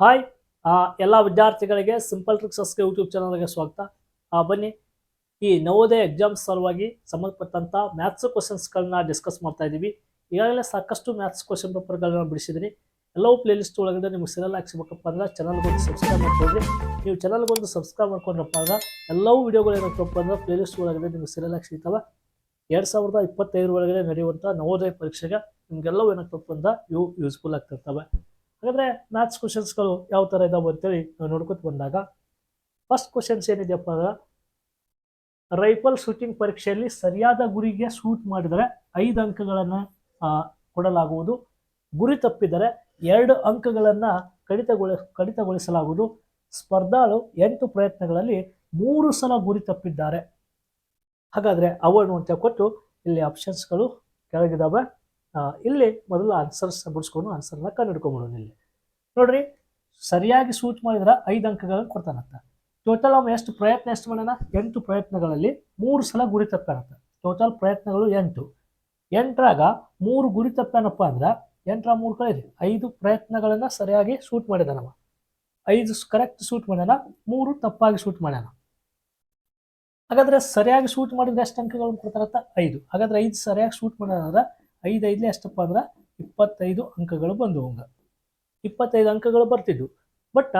Hi ಎಲ್ಲ ವಿದ್ಯಾರ್ಥಿಗಳಿಗೆ simple ಟ್ರಿಕ್ಸಸ್ಗೆ YouTube ಚಾನಲ್ಗೆ ಸ್ವಾಗತ. ಬನ್ನಿ. ಈ ನವೋದಯ ಎಕ್ಸಾಮ್ಸ್ ಸಲುವಾಗಿ ಸಂಬಂಧಪಟ್ಟಂಥ ಮ್ಯಾಥ್ಸ್ ಕ್ವಶನ್ಸ್ಗಳನ್ನ ಡಿಸ್ಕಸ್ ಮಾಡ್ತಾ ಇದ್ದೀವಿ. ಈಗಾಗಲೇ ಸಾಕಷ್ಟು ಮ್ಯಾಥ್ಸ್ ಕ್ವಶನ್ ಪೇಪರ್ಗಳನ್ನ ಬಿಡಿಸಿದ್ರಿ. ಎಲ್ಲವೂ ಪ್ಲೇಲಿಸ್ಟ್ ಒಳಗಡೆ ನಿಮ್ಗೆ ಸಿರಲ್ ಹಾಕ್ಸ್ಬೇಕಪ್ಪ ಅಂದ್ರೆ ಚಾನಲ್ಗೊಂದು ಸಬ್ಸ್ಕ್ರೈಬ್ ಮಾಡ್ಕೊಳ್ಳಿ ನೀವು ಚಾನಲ್ಗೊಂದು ಸಬ್ಸ್ಕ್ರೈಬ್ ಮಾಡ್ಕೊಂಡ್ರಪ್ಪ ಅಂದ್ರೆ ಎಲ್ಲವೂ ವಿಡಿಯೋಗಳು ಏನಪ್ಪ ಅಂದ್ರೆ ಪ್ಲೇಲಿಸ್ಟ್ ಒಳಗಡೆ ನಿಮ್ಗೆ ಸಿರಲ್ ಹಾಕಿ ಸಿಗ್ತಾವೆ ಎರಡು ಸಾವಿರದ ಇಪ್ಪತ್ತೈದರ ಒಳಗಡೆ ನಡೆಯುವಂಥ ನವೋದಯ ಪರೀಕ್ಷೆಗೆ ನಿಮಗೆಲ್ಲವೂ ಏನಾಗ್ತಪ್ಪ ಅಂದ್ರೆ ಇವು ಯೂಸ್ಫುಲ್ ಆಗ್ತಿರ್ತವೆ. ಹಾಗಾದ್ರೆ ಮ್ಯಾಥ್ಸ್ ಕ್ವಶನ್ಸ್ಗಳು ಯಾವ ಥರ ಇದಾವೆ ಅಂತೇಳಿ ನಾವು ನೋಡ್ಕೊತ ಬಂದಾಗ ಫಸ್ಟ್ ಕ್ವಶನ್ಸ್ ಏನಿದೆಯಪ್ಪ ಅಂದ್ರೆ ರೈಫಲ್ ಶೂಟಿಂಗ್ ಪರೀಕ್ಷೆಯಲ್ಲಿ ಸರಿಯಾದ ಗುರಿಗೆ ಶೂಟ್ ಮಾಡಿದರೆ ಐದು ಅಂಕಗಳನ್ನು ಕೊಡಲಾಗುವುದು. ಗುರಿ ತಪ್ಪಿದರೆ ಎರಡು ಅಂಕಗಳನ್ನು ಕಡಿತಗೊಳ ಕಡಿತಗೊಳಿಸಲಾಗುವುದು. ಸ್ಪರ್ಧಾಳು ಎಂಟು ಪ್ರಯತ್ನಗಳಲ್ಲಿ ಮೂರು ಸಲ ಗುರಿ ತಪ್ಪಿದ್ದಾರೆ. ಹಾಗಾದರೆ ಅವಾರ್ಡು ಅಂತ ಕೊಟ್ಟು ಇಲ್ಲಿ ಆಪ್ಷನ್ಸ್ಗಳು ಕೆಳಗಿದಾವೆ. ಆ, ಇಲ್ಲಿ ಮೊದಲು ಆನ್ಸರ್ಸ್ ಬಿಡಿಸ್ಕೊಂಡು ಆನ್ಸರ್ನ ಕಂಡುಹಿಡ್ಕೊಂಬಿಡೋಣ ಇಲ್ಲಿ. ನೋಡ್ರಿ, ಸರಿಯಾಗಿ ಸೂಚ್ ಮಾಡಿದ್ರೆ ಐದು ಅಂಕಗಳನ್ನು ಕೊಡ್ತಾನಂತ. ಟೋಟಲ್ ಅವ್ನು ಎಷ್ಟು ಪ್ರಯತ್ನ ಎಷ್ಟು ಮಾಡೋಣ? ಎಂಟು ಪ್ರಯತ್ನಗಳಲ್ಲಿ ಮೂರು ಸಲ ಗುರಿ ತಪ್ಪಾನಂತ. ಟೋಟಲ್ ಪ್ರಯತ್ನಗಳು ಎಂಟು. ಎಂಟರಾಗ ಮೂರು ಗುರಿ ತಪ್ಪಾನಪ್ಪ ಅಂದ್ರೆ ಎಂಟರ ಮೂರು ಕಳೀರಿ ಐದು ಪ್ರಯತ್ನಗಳನ್ನು ಸರಿಯಾಗಿ ಶೂಟ್ ಮಾಡಿದಾನವ. ಐದು ಕರೆಕ್ಟ್ ಶೂಟ್ ಮಾಡ್ಯಾನ ಮೂರು ತಪ್ಪಾಗಿ ಶೂಟ್ ಮಾಡ್ಯಾನ. ಹಾಗಾದ್ರೆ ಸರಿಯಾಗಿ ಶೂಟ್ ಮಾಡಿದ್ರೆ ಎಷ್ಟು ಅಂಕಗಳನ್ನು ಕೊಡ್ತಾರಂತ? ಐದು. ಹಾಗಾದ್ರೆ ಐದು ಸರಿಯಾಗಿ ಶೂಟ್ ಮಾಡ್ಯಾನ ಐದು ಅಷ್ಟಪ್ಪ ಎಷ್ಟಪ್ಪ ಅಂದ್ರೆ ಇಪ್ಪತ್ತೈದು ಅಂಕಗಳು ಬಂದವು ಹಂಗೆ. ಇಪ್ಪತ್ತೈದು ಅಂಕಗಳು ಬರ್ತಿದ್ವು. ಬಟ್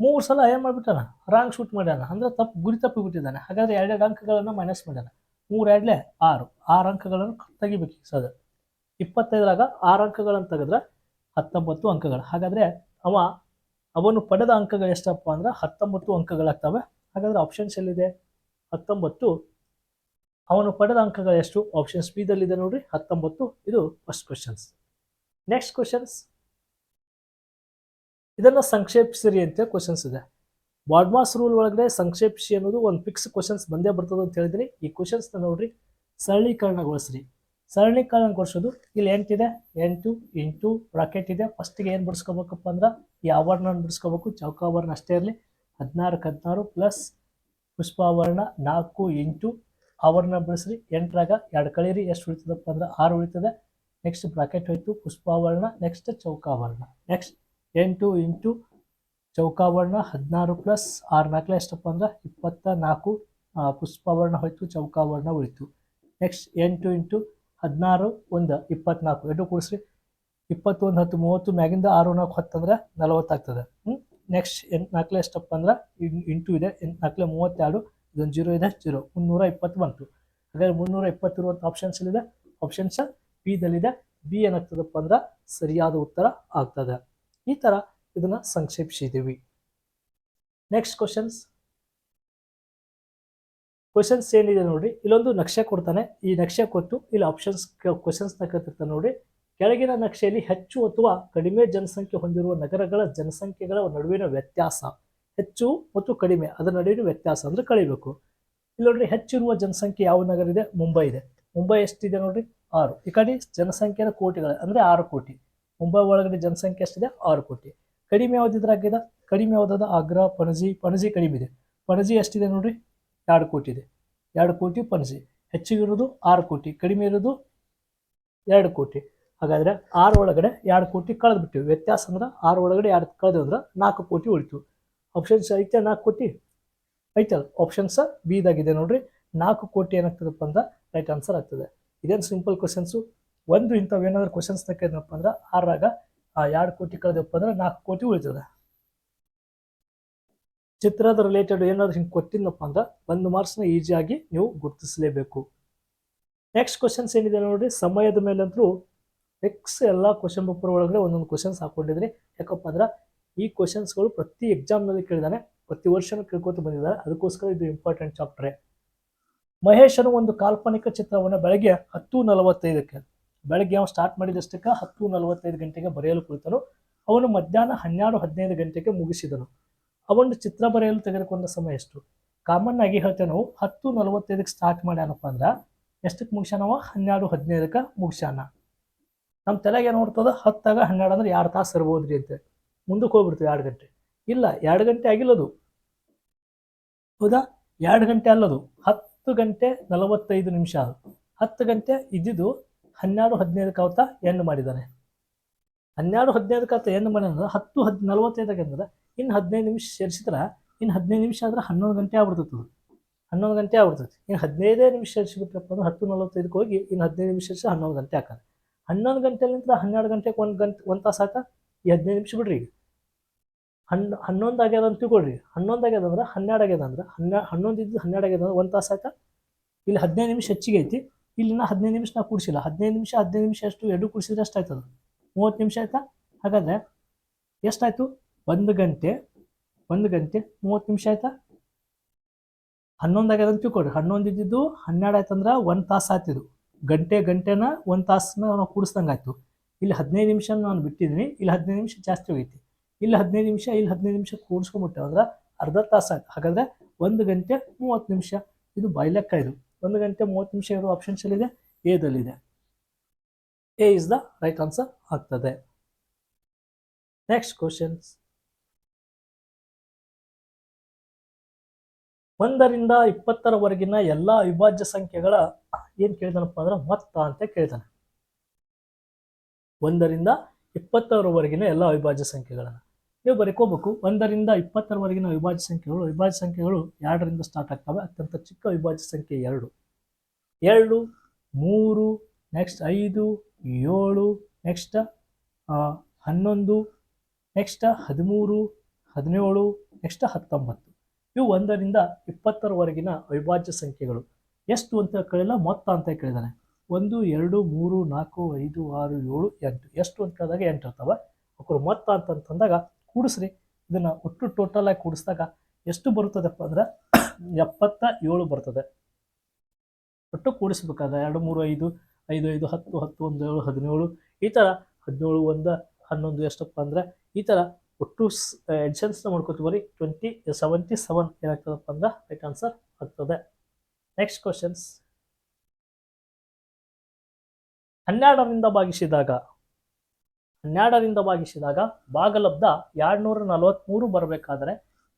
ಮೂರು ಸಲ ಏನು ಮಾಡಿಬಿಟ್ಟಾನ? ರಾಂಗ್ ಶೂಟ್ ಮಾಡ್ಯಾನ. ಅಂದ್ರೆ ತಪ್ಪು, ಗುರಿ ತಪ್ಪಿ ಬಿಟ್ಟಿದ್ದಾನೆ. ಹಾಗಾದ್ರೆ ಎರಡೆರಡು ಅಂಕಗಳನ್ನು ಮೈನಸ್ ಮಾಡ್ಯಾನ. ಮೂರು ಎರಡಲೇ ಆರು. ಆರು ಅಂಕಗಳನ್ನು ತೆಗಿಬೇಕು ಸದ. ಇಪ್ಪತ್ತೈದರಾಗ ಆರು ಅಂಕಗಳನ್ನು ತೆಗೆದ್ರೆ ಹತ್ತೊಂಬತ್ತು ಅಂಕಗಳು. ಹಾಗಾದ್ರೆ ಅವ, ಅವನು ಪಡೆದ ಅಂಕಗಳು ಎಷ್ಟಪ್ಪ ಅಂದ್ರೆ ಹತ್ತೊಂಬತ್ತು ಅಂಕಗಳಾಗ್ತವೆ. ಹಾಗಾದ್ರೆ ಆಪ್ಷನ್ಸ್ ಎಲ್ಲಿದೆ? ಹತ್ತೊಂಬತ್ತು ಅವನು ಪಡೆದ ಅಂಕಗಳು ಎಷ್ಟು? ಆಪ್ಷನ್ಸ್ ಬಿ ದಲ್ಲಿದೆ ನೋಡ್ರಿ. ಹತ್ತೊಂಬತ್ತು. ಇದು ಫಸ್ಟ್ ಕ್ವಶನ್ಸ್ ನೆಕ್ಸ್ಟ್ ಕ್ವಶನ್ಸ್ ಇದನ್ನ ಸಂಕ್ಷೇಪಿಸಿರಿ ಅಂತ ಕ್ವಶನ್ಸ್ ಇದೆ. ಬಾಡ್ಮಾಸ್ ರೂಲ್ ಒಳಗಡೆ ಸಂಕ್ಷೇಪಿಸಿ ಅನ್ನೋದು ಒಂದು ಫಿಕ್ಸ್ ಕ್ವಶನ್ಸ್ ಬಂದೇ ಬರ್ತದೆ ಅಂತ ಹೇಳಿದ್ರಿ ಈ ಕ್ವಶನ್ಸ್ನ ನೋಡ್ರಿ. ಸರಳೀಕರಣಗೊಳಿಸ್ರಿ. ಸರಳೀಕರಣಗೊಳಿಸೋದು ಇಲ್ಲಿ ಎಂಟಿದೆ. ಎಂಟು ಇಂಟು ಬ್ರಾಕೆಟ್ ಇದೆ. ಫಸ್ಟಿಗೆ ಏನು ಬಿಡಿಸ್ಕೋಬೇಕಪ್ಪ ಅಂದ್ರೆ ಈ ಆವರಣ ಬಿಡಿಸ್ಕೋಬೇಕು. ಚೌಕಾವರಣ ಅಷ್ಟೇ ಇರಲಿ. ಹದಿನಾರಕ್ಕೆ ಹದಿನಾರು ಪ್ಲಸ್ ಪುಷ್ಪಾವರಣ ನಾಲ್ಕು ಇಂಟು ಆವರಣ ಬಿಡಿಸ್ರಿ ಎಂಟ್ರಾಗ ಎರಡು ಕಳೀರಿ, ಎಷ್ಟು ಉಳಿತದಪ್ಪ ಅಂದ್ರೆ ಆರು ಉಳಿತದೆ. ನೆಕ್ಸ್ಟ್ ಬ್ರಾಕೆಟ್ ಹೋಯ್ತು, ಪುಷ್ಪಾವರ್ಣ ನೆಕ್ಸ್ಟ್ ಚೌಕಾವರ್ಣ. ನೆಕ್ಸ್ಟ್ ಎಂಟು ಇಂಟು ಚೌಕಾವರ್ಣ, ಹದಿನಾರು ಪ್ಲಸ್ ಆರು ನಾಲ್ಕಲೆ ಎಷ್ಟಪ್ಪ ಅಂದ್ರೆ ಇಪ್ಪತ್ತ ನಾಲ್ಕು ಪುಷ್ಪಾವರ್ಣ ಹೋಯ್ತು, ಚೌಕಾವರಣ ಉಳಿತು. ನೆಕ್ಸ್ಟ್ ಎಂಟು ಇಂಟು ಹದಿನಾರು, ಒಂದು, ಇಪ್ಪತ್ನಾಲ್ಕು. ಎರಡು ಕೂಡಿಸ್ರಿ. ಇಪ್ಪತ್ತೊಂದು, ಹತ್ತು, ಮೂವತ್ತು, ಮ್ಯಾಗಿಂದ ಆರು, ನಾಲ್ಕು ಹತ್ತಂದ್ರೆ ನಲವತ್ತಾಗ್ತದೆ ಹ್ಞೂ ನೆಕ್ಸ್ಟ್ ಎಂಟು ನಾಲ್ಕಲೆ ಎಷ್ಟಪ್ಪ ಅಂದ್ರೆ ಇಂಟು ಇದೆ. ಎಂಟು ನಾಲ್ಕಲೆ ಮೂವತ್ತೆರಡು ಇದೊಂದು ಜೀರೋ ಇದೆ ಜೀರೋ ಮುನ್ನೂರ ಇಪ್ಪತ್ತು ಬಂತು ಹಾಗಾದ್ರೆ ಮುನ್ನೂರ ಇಪ್ಪತ್ತಿರುವಂಥ ಆಪ್ಷನ್ಸ್ ಇದೆ ಆಪ್ಷನ್ಸ್ ಬಿದಲ್ಲಿದೆ ಬಿ ಏನಾಗ್ತದಪ್ಪ ಅಂದ್ರೆ ಸರಿಯಾದ ಉತ್ತರ ಆಗ್ತದೆ. ಈ ಥರ ಇದನ್ನ ಸಂಕ್ಷೇಪಿಸಿದ್ದೀವಿ. ನೆಕ್ಸ್ಟ್ ಕ್ವಶನ್ಸ್ ಕ್ವಶನ್ಸ್ ಏನಿದೆ ನೋಡಿ, ಇಲ್ಲೊಂದು ನಕ್ಷೆ ಕೊಡ್ತಾನೆ. ಈ ನಕ್ಷೆ ಕೊಟ್ಟು ಇಲ್ಲಿ ಆಪ್ಷನ್ಸ್ ಕ್ವಶನ್ಸ್ನ ಕರ್ತಿರ್ತಾನೆ ನೋಡಿ. ಕೆಳಗಿನ ನಕ್ಷೆಯಲ್ಲಿ ಹೆಚ್ಚು ಅಥವಾ ಕಡಿಮೆ ಜನಸಂಖ್ಯೆ ಹೊಂದಿರುವ ನಗರಗಳ ಜನಸಂಖ್ಯೆಗಳ ನಡುವಿನ ವ್ಯತ್ಯಾಸ. ಹೆಚ್ಚು ಮತ್ತು ಕಡಿಮೆ, ಅದರ ನಡುವಿನ ವ್ಯತ್ಯಾಸ ಅಂದ್ರೆ ಕಳಿಬೇಕು. ಇಲ್ಲಿ ನೋಡ್ರಿ ಹೆಚ್ಚಿರುವ ಜನಸಂಖ್ಯೆ ಯಾವ ನಗರ ಇದೆ? ಮುಂಬೈ ಇದೆ. ಮುಂಬೈ ಎಷ್ಟಿದೆ ನೋಡ್ರಿ? ಆರು. ಈ ಕಡೆ ಜನಸಂಖ್ಯೆನ ಕೋಟಿಗಳ, ಅಂದರೆ ಆರು ಕೋಟಿ. ಮುಂಬೈ ಒಳಗಡೆ ಜನಸಂಖ್ಯೆ ಎಷ್ಟಿದೆ? ಆರು ಕೋಟಿ. ಕಡಿಮೆ ಯಾವ್ದಿದ್ರಾಗಿದೆ ಕಡಿಮೆ ಯಾವ್ದಾದ? ಆಗ್ರಾ, ಪಣಜಿ ಪಣಜಿ ಕಡಿಮೆ ಇದೆ. ಪಣಜಿ ಎಷ್ಟಿದೆ ನೋಡ್ರಿ? ಎರಡು ಕೋಟಿ ಇದೆ. ಎರಡು ಕೋಟಿ ಪಣಜಿ. ಹೆಚ್ಚಿಗಿರೋದು ಆರು ಕೋಟಿ, ಕಡಿಮೆ ಇರೋದು ಎರಡು ಕೋಟಿ. ಹಾಗಾದ್ರೆ ಆರು ಒಳಗಡೆ ಎರಡು ಕೋಟಿ ಕಳೆದು ಬಿಟ್ಟಿವಿ ವ್ಯತ್ಯಾಸ ಅಂದ್ರೆ ಆರು ಒಳಗಡೆ ಎರಡು ಕಳೆದು ನಾಲ್ಕು ಕೋಟಿ ಉಳಿತು. ಆಪ್ಷನ್ಸ್ ಐತೆ, ನಾಲ್ಕು ಕೋಟಿ. ಐತಲ್ಲ ಆಪ್ಷನ್ಸ್ ಬಿ ಇದಾಗಿದೆ ನೋಡ್ರಿ. ನಾಲ್ಕು ಕೋಟಿ ಏನಾಗ್ತದಪ್ಪ ಅಂದ್ರೆ ರೈಟ್ ಆನ್ಸರ್ ಆಗ್ತದೆ. ಇದೇನು ಸಿಂಪಲ್ ಕ್ವಶನ್ಸು ಒಂದು ಇಂಥವು ಕ್ವಶನ್ಸ್ ತಕ್ಕಿದ್ನಪ್ಪ ಅಂದ್ರೆ ಆರಾಗ ಎರಡು ಕೋಟಿ ಕಳೆದಪ್ಪ ಅಂದ್ರೆ ನಾಲ್ಕು ಕೋಟಿ ಉಳಿತದೆ. ಚಿತ್ರದ ರಿಲೇಟೆಡ್ ಏನಾದರೂ ಹಿಂಗೆ ಕೊಟ್ಟಿದ್ನಪ್ಪ ಅಂದ್ರೆ ಒಂದು ಮಾರ್ಕ್ಸ್ನ ಈಸಿಯಾಗಿ ನೀವು ಗುರುತಿಸಲೇಬೇಕು. ನೆಕ್ಸ್ಟ್ ಕ್ವಶನ್ಸ್ ಏನಿದೆ ನೋಡ್ರಿ? ಸಮಯದ ಮೇಲಂತೂ ಎಕ್ಸ್ ಎಲ್ಲ ಕ್ವಶನ್ ಪೇಪರ್ ಒಳಗಡೆ ಒಂದೊಂದು ಕ್ವಶನ್ಸ್ ಹಾಕೊಂಡಿದ್ರಿ. ಯಾಕಪ್ಪ ಅಂದ್ರೆ ಈ ಕ್ವಶನ್ಸ್ಗಳು ಪ್ರತಿ ಎಕ್ಸಾಮ್ನಲ್ಲಿ ಕೇಳಿದಾನೆ, ಪ್ರತಿ ವರ್ಷನೂ ಕೇಳ್ಕೊತ ಬಂದಿದ್ದಾರೆ. ಅದಕ್ಕೋಸ್ಕರ ಇದು ಇಂಪಾರ್ಟೆಂಟ್ ಚಾಪ್ಟ್ರೆ ಮಹೇಶನು ಒಂದು ಕಾಲ್ಪನಿಕ ಚಿತ್ರವನ್ನು ಬೆಳಗ್ಗೆ ಹತ್ತು ನಲವತ್ತೈದಕ್ಕೆ, ಬೆಳಗ್ಗೆ ಅವನು ಸ್ಟಾರ್ಟ್ ಮಾಡಿದಷ್ಟಕ್ಕೆ ಹತ್ತು ನಲವತ್ತೈದು ಗಂಟೆಗೆ ಬರೆಯಲು ಕುಳಿತನು. ಅವನು ಮಧ್ಯಾಹ್ನ ಹನ್ನೆರಡು ಹದಿನೈದು ಗಂಟೆಗೆ ಮುಗಿಸಿದನು. ಅವನು ಚಿತ್ರ ಬರೆಯಲು ತೆಗೆದುಕೊಂಡ ಸಮಯ ಎಷ್ಟು? ಕಾಮನ್ ಆಗಿ ಹೇಳ್ತೇವೆ ನಾವು, ಹತ್ತು ನಲವತ್ತೈದಕ್ಕೆ ಸ್ಟಾರ್ಟ್ ಮಾಡ್ಯಾನಪ್ಪ ಅಂದ್ರೆ ಎಷ್ಟಕ್ಕೆ ಮುಗಿಸ್ಯಾನವ ಹನ್ನೆರಡು ಹದಿನೈದಕ್ಕೆ ಮುಗಿಸ್ಯಾನ. ನಮ್ಮ ತಲೆಗೆ ಏನು ನೋಡ್ತದ ಹತ್ತಾಗ ಹನ್ನೆರಡು ಅಂದ್ರೆ ಎರಡು ತಾಸು ಇರ್ಬೋದ್ರಿ ಅಂತ. ಮುಂದಕ್ಕೆ ಹೋಗ್ಬಿಡ್ತೀವಿ ಎರಡು ಗಂಟೆ. ಇಲ್ಲ, ಎರಡು ಗಂಟೆ ಆಗಿಲ್ಲದು. ಹೌದಾ? ಎರಡು ಗಂಟೆ ಅಲ್ಲದು. ಹತ್ತು ಗಂಟೆ ನಲವತ್ತೈದು ನಿಮಿಷ. ಅದು ಹತ್ತು ಗಂಟೆ ಇದ್ದಿದ್ದು ಹನ್ನೆರಡು ಹದಿನೈದಕ್ಕೆ ಅವತ್ತ ಎಂಡ್ ಮಾಡಿದ್ದಾನೆ ಹನ್ನೆರಡು ಹದಿನೈದಕ್ಕೆ ಏನು ಮಾಡಿ ಅಂದ್ರೆ ಹತ್ತು ಹದ್, ನಲವತ್ತೈದಕ್ಕೆ ಇನ್ನು ಹದಿನೈದು ನಿಮಿಷ ಸೇರಿಸಿದ್ರೆ, ಇನ್ನು ಹದಿನೈದು ನಿಮಿಷ ಆದ್ರೆ ಹನ್ನೊಂದು ಗಂಟೆ ಆಗ್ಬಿಡ್ತೈತೆ ಹನ್ನೊಂದು ಗಂಟೆ ಆಗ್ಬಿಡ್ತದೆ ಇನ್ನು ಹದಿನೈದೇ ನಿಮಿಷ ಸೇರಿಸಿಬಿಟ್ರಪ್ಪ ಅಂದ್ರೆ ಹತ್ತು ನಲವತ್ತೈದಕ್ಕೆ ಹೋಗಿ ಇನ್ನು ಹದಿನೈದು ನಿಮಿಷ ಸೇರಿಸಿ ಹನ್ನೊಂದು ಗಂಟೆ ಹಾಕೋದು ಹನ್ನೊಂದು ಗಂಟೆಲಿಂದ ಹನ್ನೆರಡು ಗಂಟೆಗೆ ಒಂದು ಗಂಟೆ, ಒಂದು ತಾಸು ಹಾಕ ಈ ಹದಿನೈದು ನಿಮಿಷ ಬಿಡ್ರಿ ಹಣ್ಣು ಹನ್ನೊಂದು ಆಗ್ಯದ ಅಂತ ತಿಳ್ಕೊಳ್ರಿ. ಹನ್ನೊಂದು ಆಗ್ಯದ ಅಂದ್ರೆ ಹನ್ನೆರಡು ಆಗ್ಯದ ಅಂದ್ರೆ ಹನ್ನೆ, ಹನ್ನೊಂದು ಇದ್ದು ಹನ್ನೆರಡು ಆಗ್ಯದ ಅಂದ್ರೆ ಒಂದು ತಾಸು ಸಾಕ ಇಲ್ಲಿ ಹದಿನೈದು ನಿಮಿಷ ಹೆಚ್ಚಿಗೆ ಐತಿ. ಇಲ್ಲಿನ ಹದಿನೈದು ನಿಮಿಷ ನಾವು ಕೂಡಿಸಿಲ್ಲ. ಹದಿನೈದು ನಿಮಿಷ ಹದಿನೈದು ನಿಮಿಷ ಅಷ್ಟು ಎರಡು ಕೂಡಿಸಿದ್ರೆ ಅಷ್ಟು ಆಯ್ತದ. ಮೂವತ್ತು ನಿಮಿಷ ಆಯ್ತಾ? ಹಾಗಾದ್ರೆ ಎಷ್ಟಾಯ್ತು ಒಂದು ಗಂಟೆ ಒಂದು ಗಂಟೆ, ಮೂವತ್ತು ನಿಮಿಷ ಆಯ್ತಾ? ಹನ್ನೊಂದು ಆಗ್ಯದ ಅಂತ ತಿಳ್ಕೊಡ್ರಿ ಹನ್ನೊಂದು ಇದ್ದಿದ್ದು ಹನ್ನೆರಡು ಆಯ್ತಂದ್ರೆ ಒಂದು ತಾಸು ಆಯ್ತಿದು. ಗಂಟೆ, ಗಂಟೆನ ಒಂದು ತಾಸನ್ನ ನಾವು ಕೂಡಿಸ್ದಂಗೆ ಆಯ್ತು. ಇಲ್ಲಿ ಹದಿನೈದು ನಿಮಿಷ ನಾನು ಬಿಟ್ಟಿದ್ದೀನಿ. ಇಲ್ಲಿ ಹದಿನೈದು ನಿಮಿಷ ಜಾಸ್ತಿ ಹೋಗೈತಿ. ಇಲ್ಲಿ ಹದಿನೈದು ನಿಮಿಷ, ಇಲ್ಲಿ ಹದಿನೈದು ನಿಮಿಷ ಕೂಡಿಸ್ಕೊಂಬಿಟ್ಟೆ ಅಂದ್ರೆ ಅರ್ಧ ತಾಸು ಹಾಗಾದ್ರೆ ಒಂದು ಗಂಟೆ ಮೂವತ್ತು ನಿಮಿಷ ಇದು ಬೈಲೆಕ್ಕ ಇದು. ಒಂದು ಗಂಟೆ ಮೂವತ್ತು ನಿಮಿಷ ಇರೋ ಆಪ್ಷನ್ಸ್ ಎಲ್ಲಿದೆ ಎದಲ್ಲಿದೆ A is the right answer ಆಗ್ತದೆ. ನೆಕ್ಸ್ಟ್ ಕ್ವಶನ್ಸ್ ಒಂದರಿಂದ ಇಪ್ಪತ್ತರವರೆಗಿನ ಎಲ್ಲ ಅವಿಭಾಜ್ಯ ಸಂಖ್ಯೆಗಳ ಏನು ಕೇಳಿದಾನಪ್ಪ ಅಂದ್ರೆ ಮೊತ್ತ ಅಂತ ಕೇಳಿದಾನೆ. ಒಂದರಿಂದ ಇಪ್ಪತ್ತರವರೆಗಿನ ಎಲ್ಲ ಅವಿಭಾಜ್ಯ ಸಂಖ್ಯೆಗಳನ್ನು. ನೀವು ಬರ್ಕೋಬೇಕು. ಒಂದರಿಂದ ಇಪ್ಪತ್ತರವರೆಗಿನ ಅವಿಭಾಜ್ಯ ಸಂಖ್ಯೆಗಳು ಅವಿಭಾಜ್ಯ ಸಂಖ್ಯೆಗಳು ಎರಡರಿಂದ ಸ್ಟಾರ್ಟ್ ಆಗ್ತವೆ. ಅತ್ಯಂತ ಚಿಕ್ಕ ಅವಿಭಾಜ್ಯ ಸಂಖ್ಯೆ ಎರಡು. ಎರಡು, ಮೂರು ನೆಕ್ಸ್ಟ್ ಐದು, ಏಳು ನೆಕ್ಸ್ಟ್ ಹನ್ನೊಂದು ನೆಕ್ಸ್ಟ್ ಹದಿಮೂರು, ಹದಿನೇಳು ನೆಕ್ಸ್ಟ್ ಹತ್ತೊಂಬತ್ತು. ಇವು ಒಂದರಿಂದ ಇಪ್ಪತ್ತರವರೆಗಿನ ಅವಿಭಾಜ್ಯ ಸಂಖ್ಯೆಗಳು. ಎಷ್ಟು ಅಂತ ಕೇಳಿಲ್ಲ, ಮೊತ್ತ ಅಂತ ಕೇಳಿದಾನೆ. ಒಂದು, ಎರಡು, ಮೂರು, ನಾಲ್ಕು, ಐದು, ಆರು, ಏಳು, ಎಂಟು. ಎಷ್ಟು ಅಂತ ಕೇಳಿದಾಗ ಎಂಟು ಇರ್ತವೆ. ಒಬ್ಬರು ಮೊತ್ತ ಅಂತಂತಂದಾಗ ಕೂಡಿಸ್ರಿ. ಇದನ್ನು ಒಟ್ಟು ಟೋಟಲಾಗಿ ಕೂಡಿಸಿದಾಗ ಎಷ್ಟು ಬರುತ್ತದಪ್ಪ ಅಂದ್ರೆ ಎಪ್ಪತ್ತ ಏಳು ಬರ್ತದೆ. ಒಟ್ಟು ಕೂಡಿಸ್ಬೇಕಾದ್ರೆ ಎರಡು, ಮೂರು, ಐದು ಐದು ಐದು, ಹತ್ತು ಹತ್ತು, ಒಂದು, ಏಳು, ಹದಿನೇಳು. ಈ ಥರ ಹದಿನೇಳು, ಒಂದು, ಹನ್ನೊಂದು ಎಷ್ಟಪ್ಪ ಅಂದ್ರೆ ಈ ಥರ ಒಟ್ಟು ಎಡಿಷನ್ಸ್ನ ಮಾಡ್ಕೋತೀವಿ ಬರೀ ಟ್ವೆಂಟಿ ಸೆವೆಂಟಿ ಸೆವೆನ್ ಏನಾಗ್ತದಪ್ಪ ಅಂದ್ರೆ ರೈಟ್ ಆನ್ಸರ್ ಆಗ್ತದೆ. ನೆಕ್ಸ್ಟ್ ಕ್ವಶನ್ಸ್ ಹನ್ನೆರಡರಿಂದ ಭಾಗಿಸಿದಾಗ ಹನ್ನೆರಡರಿಂದ ಭಾಗಿಸಿದಾಗ ಭಾಗಲಬ್ಧ ಎರಡ್ನೂರ ನಲವತ್ತ್ಮೂರು ಬರಬೇಕಾದ್ರೆ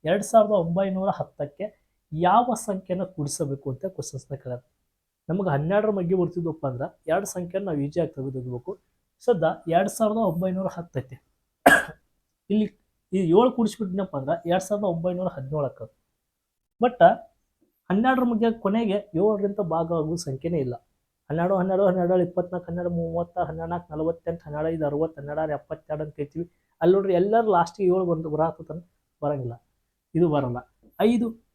ಎರಡು ಸಾವಿರದ ಒಂಬೈನೂರ ಹತ್ತಕ್ಕೆ ಯಾವ ಸಂಖ್ಯೆನ ಕೂಡಿಸಬೇಕು ಅಂತ ಕ್ವಶನ್ಸ್ನ ಕೇಳುತ್ತೆ ನಮಗೆ ಹನ್ನೆರಡರ ಬಗ್ಗೆ ಬರ್ತಿದ್ವಪ್ಪ ಅಂದ್ರೆ ಎರಡು ಸಂಖ್ಯೆನ ನಾವು ಈಜಿಯಾಗಿ ತೆಗೆದಿಡ್ಬೇಕು ಸದ್ಯ ಎರಡು ಸಾವಿರದ ಒಂಬೈನೂರ ಹತ್ತೈತೆ ಇಲ್ಲಿ ಈ ಏಳು ಕೂಡಿಸ್ಬಿಟ್ಟಿನಪ್ಪ ಅಂದ್ರೆ ಎರಡು ಸಾವಿರದ ಒಂಬೈನೂರ ಹದಿನೇಳು ಆಕ್ಕದು ಬಟ್ ಹನ್ನೆರಡರ ಮಧ್ಯೆ ಕೊನೆಗೆ ಏಳರಿಂದ ಭಾಗ ಆಗೋ ಸಂಖ್ಯೆನೇ ಇಲ್ಲ. ಹನ್ನೆರಡು ಹನ್ನೆರಡು ಹನ್ನೆರಡು ಇಪ್ಪತ್ನಾಲ್ಕು, ಹನ್ನೆರಡು, ಮೂವತ್ತ ಹನ್ನೆರಡು ನಾಲ್ಕು ನಲವತ್ತೆಂಟು ಹನ್ನೆರಡು ಐದು ಅರವತ್ತು ಹನ್ನೆರಡು ಎಪ್ಪತ್ತೆರಡು ಅಂತ ಕೈತೀವಿ ಅಲ್ಲಿ ನೋಡ್ರಿ ಎಲ್ಲರೂ ಲಾಸ್ಟಿಗೆ ಏಳು ಬಂದು ಬರತ್ತಂತ ಬರಂಗಿಲ್ಲ. ಇದು ಬರಲ್ಲ. ಐದು,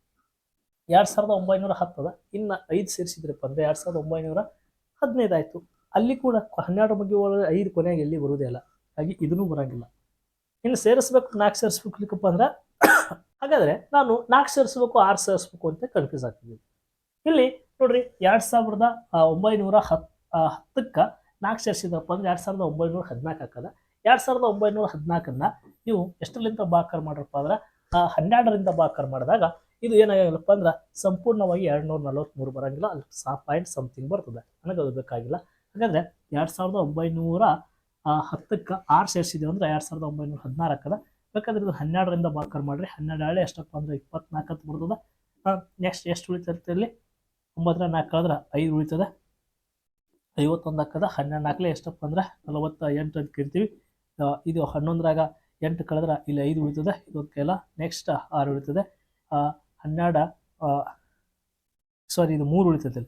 ಎರಡು ಸಾವಿರದ ಒಂಬೈನೂರ ಹತ್ತದ ಇನ್ನು ಐದು ಸೇರಿಸಿದ್ರಪ್ಪ ಅಂದರೆ ಎರಡು ಸಾವಿರದ ಒಂಬೈನೂರ ಹದಿನೈದು ಆಯಿತು. ಅಲ್ಲಿ ಕೂಡ ಹನ್ನೆರಡು ಬಗ್ಗೆ ಒಳಗೆ ಐದು ಕೊನೆಗೆ ಎಲ್ಲಿ ಬರುವುದೇ ಇಲ್ಲ. ಹಾಗೆ ಇದನ್ನೂ ಬರಂಗಿಲ್ಲ. ಇನ್ನು ಸೇರಿಸ್ಬೇಕು, ನಾಲ್ಕು ಸೇರಿಸ್ಬೇಕಪ್ಪ ಅಂದ್ರೆ, ಹಾಗಾದರೆ ನಾನು ನಾಲ್ಕು ಸೇರಿಸ್ಬೇಕು, ಆರು ಸೇರಿಸ್ಬೇಕು ಅಂತ ಕನ್ಫ್ಯೂಸ್ ಆಗ್ತಿದ್ದೀನಿ. ಇಲ್ಲಿ ನೋಡ್ರಿ, ಎರಡು ಸಾವಿರದ ಒಂಬೈನೂರ ಹತ್ ಹತ್ತಕ್ಕೆ ನಾಲ್ಕು ಸೇರಿಸಿದಪ್ಪ ಅಂದ್ರೆ ಎರಡು ಸಾವಿರದ ಒಂಬೈನೂರ ಹದಿನಾಲ್ಕು ಹಾಕದ ಎರಡು ಸಾವಿರದ ಒಂಬೈನೂರ ಹದಿನಾಲ್ಕನ್ನ ನೀವು ಎಷ್ಟರಿಂದ ಬಾಕರ್ ಮಾಡ್ರಪ್ಪ ಅಂದ್ರೆ ಹನ್ನೆರಡರಿಂದ ಬಾಕರ್ ಮಾಡಿದಾಗ ಇದು ಏನಾಗಿಲ್ಲಪ್ಪ ಅಂದ್ರೆ ಸಂಪೂರ್ಣವಾಗಿ ಎರಡು ನೂರ ನಲವತ್ತ್ಮೂರು ಬರಂಗಿಲ್ಲ ಅಲ್ಲಿ ಸಾ ಪಾಯಿಂಟ್ ಸಮಥಿಂಗ್ ಬರ್ತದೆ. ನನಗೆ ಅದು ಬೇಕಾಗಿಲ್ಲ. ಹಾಗಾದ್ರೆ ಎರಡು ಸಾವಿರದ ಒಂಬೈನೂರ ಹತ್ತಕ್ಕೆ ಆರು ಸೇರಿಸಿದ್ವಿ ಅಂದ್ರೆ ಎರಡು ಸಾವಿರದ ಒಂಬೈನೂರ ಹದಿನಾರು ಹಾಕದ ಬೇಕಾದ್ರೆ ಇದು ಹನ್ನೆರಡರಿಂದ ಬಾಕರ್ ಮಾಡ್ರಿ. ಹನ್ನೆರಡು ಹಳೆ ಎಷ್ಟಪ್ಪ ಅಂದ್ರೆ ಇಪ್ಪತ್ನಾಲ್ಕು ಅಂತ ಬರ್ತದೆ ನೆಕ್ಸ್ಟ್ ಎಷ್ಟು ಉಳಿತೈತೆ ಇಲ್ಲಿ ಒಂಬತ್ತರ ನಾಲ್ಕು ಕಳೆದ್ರೆ ಐದು ಉಳಿತದೆ. ಐವತ್ತೊಂದು ಹಾಕದ ಹನ್ನೆರಡು ನಾಲ್ಕಲೆ ಎಷ್ಟಪ್ಪ ಅಂದ್ರೆ ನಲವತ್ತ ಎಂಟು ಅಂತ ಕೇಳ್ತೀವಿ ಇದು ಹನ್ನೊಂದರಾಗ ಎಂಟು ಕಳೆದ್ರೆ ಇಲ್ಲಿ ಐದು ಉಳಿತದೆ. ಇದೊಂದು ನೆಕ್ಸ್ಟ್ ಆರು ಉಳಿತದೆ. ಹನ್ನೆರಡು ಸಾರಿ ಇದು ಮೂರು ಉಳಿತದೆ